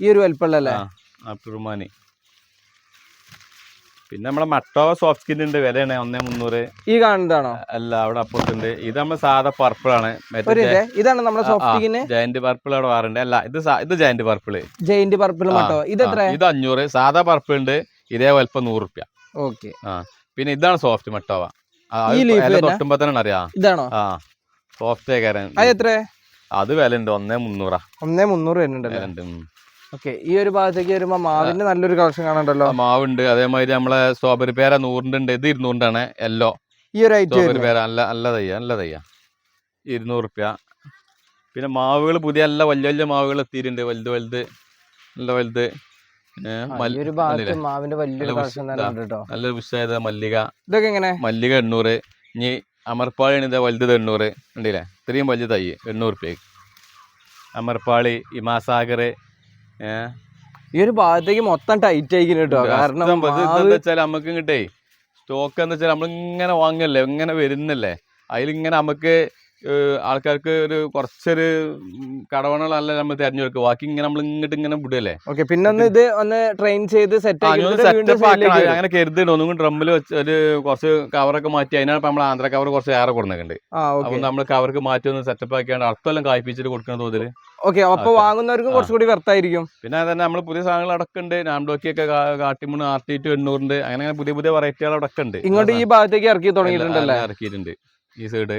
Speaker 3: ഈ ഒരു വലിപ്പമുള്ളല്ലേ
Speaker 1: ആ ആപ്രുമാനി. പിന്നെ നമ്മളെ മട്ടോ സോഫ്റ്റ് സ്കിൻ ഉണ്ട്. വിലയാണ് ഒന്നേ മുന്നൂറ്.
Speaker 3: ഈ കാണുന്നതാണോ?
Speaker 1: അല്ല അവിടെ അപ്പുറത്തുണ്ട് ഇത് നമ്മൾ സാധാ പർപ്പിൾ
Speaker 3: ആണ്. ഇതാണ് നമ്മുടെ സോഫ്റ്റിക്കിന്
Speaker 1: ജയന്റ് പർപ്പിൾ അവിടെ വാറുണ്ട് അല്ല ഇത് ഇത് ജയന്റ് പർപ്പിൾ
Speaker 3: ജയന്റ് പർപ്പിൾ മട്ടോ? ഇത് എത്ര
Speaker 1: ഇത് അഞ്ഞൂറ്. സാധാ പർപ്പിൾ ഉണ്ട്. ഇതേ വലിപ്പം നൂറ് റുപ്യ.
Speaker 3: ഓക്കെ.
Speaker 1: പിന്നെ ഇതാണ് സോഫ്റ്റ് മട്ടോവ? തൊട്ടുമ്പോ തന്നെ? അറിയാം?
Speaker 3: ഇതാണോ?
Speaker 1: സോഫ്റ്റ്
Speaker 3: എത്ര
Speaker 1: അത് വില ഉണ്ട് ഒന്നേ മുന്നൂറാ.
Speaker 3: ഒന്നേ മുന്നൂറ്. ഓക്കെ ഈ ഒരു ഭാഗത്തേക്ക് വരുമ്പോ മാവിന്റെ നല്ലൊരു കളക്ഷൻ കാണണ്ടല്ലോ
Speaker 1: മാവുണ്ട്. അതേമാതിരി നമ്മളെ സ്ട്രോബെറി പേര നൂറിന്റെ ഉണ്ട് ഇത് ഇരുന്നൂറിന്റെ എല്ലോ
Speaker 3: ഈ ഒരു ഐറ്റം
Speaker 1: പേര നല്ല നല്ല തയ്യ നല്ല തയ്യ. ഇരുന്നൂറ് റുപ്യ പിന്നെ മാവുകൾ പുതിയ നല്ല വലിയ വലിയ മാവുകൾ എത്തിയിട്ടുണ്ട്. വലുത് വലുത് നല്ല വലുത്. നല്ല വിഷയത മല്ലിക.
Speaker 3: ഇതൊക്കെ എങ്ങനെ?
Speaker 1: മല്ലിക എണ്ണൂറ്. ഇനി അമർപ്പാളി ഇതാ വലുത് എണ്ണൂറ്. ഉണ്ടല്ലേ ഇത്രയും വലിയ തൈ എണ്ണൂറ് റുപ്യക്ക് അമർപ്പാളി ഇമാസാഗർ
Speaker 3: ഈ ഒരു ഭാഗത്തേക്ക് മൊത്തം ടൈറ്റ് ആയിരിക്കും കേട്ടോ. കാരണം
Speaker 1: വെച്ചാൽ നമുക്ക് കിട്ടേ. സ്റ്റോക്ക് എന്താ വെച്ചാൽ നമ്മളിങ്ങനെ വാങ്ങല്ലേ? ഇങ്ങനെ വരുന്നല്ലേ? അതിലിങ്ങനെ നമുക്ക് ആൾക്കാർക്ക് ഒരു കുറച്ചൊരു കടവണകളല്ല നമ്മൾ തിരഞ്ഞെടുക്കുക. ബാക്കി ഇങ്ങനെ നമ്മൾ ഇങ്ങോട്ട് ഇങ്ങനെ വിടുകയല്ലേ?
Speaker 3: ഓക്കെ പിന്നെ ഒന്ന് ഇത് ഒന്ന് ട്രെയിൻ ചെയ്ത് സെറ്റ്.
Speaker 1: അങ്ങനെ കരുതിണ്ട് ഒന്നും കൂടി ഡ്രമ്മിൽ വെച്ച് ഒരു കുറച്ച് കവറൊക്കെ മാറ്റി. അതിനാണ് നമ്മൾ ആന്ധ്ര കവർ കുറച്ച് ഏറെ കൊടുക്കുന്നുണ്ട് അപ്പൊ നമ്മൾ കവർക്ക് മാറ്റി ഒന്ന് സെറ്റപ്പ് ആക്കിയാണ് അടുത്തെല്ലാം കായ്പിച്ചിട്ട് കൊടുക്കുന്ന തോതിൽ.
Speaker 3: ഓക്കെ അപ്പൊ വാങ്ങുന്നവർക്ക്. കുറച്ചുകൂടി വെർത്തായിരിക്കും
Speaker 1: പിന്നെ തന്നെ നമ്മൾ പുതിയ സാധനങ്ങൾ അടക്കുന്നുണ്ട് നാംഡോക്കിയൊക്കെ കാട്ടിമൂണ് ആർ ടി ടു എണ്ണൂറുണ്ട് അങ്ങനെ പുതിയ പുതിയ വെറൈറ്റികൾ അടക്കം ഉണ്ട്.
Speaker 3: ഇങ്ങോട്ട് ഈ ഭാഗത്തേക്ക് ഇറക്കി തുടങ്ങിയിട്ടുണ്ടല്ലേ?
Speaker 1: ഇറക്കിയിട്ടുണ്ട്. ഈ സൈഡ്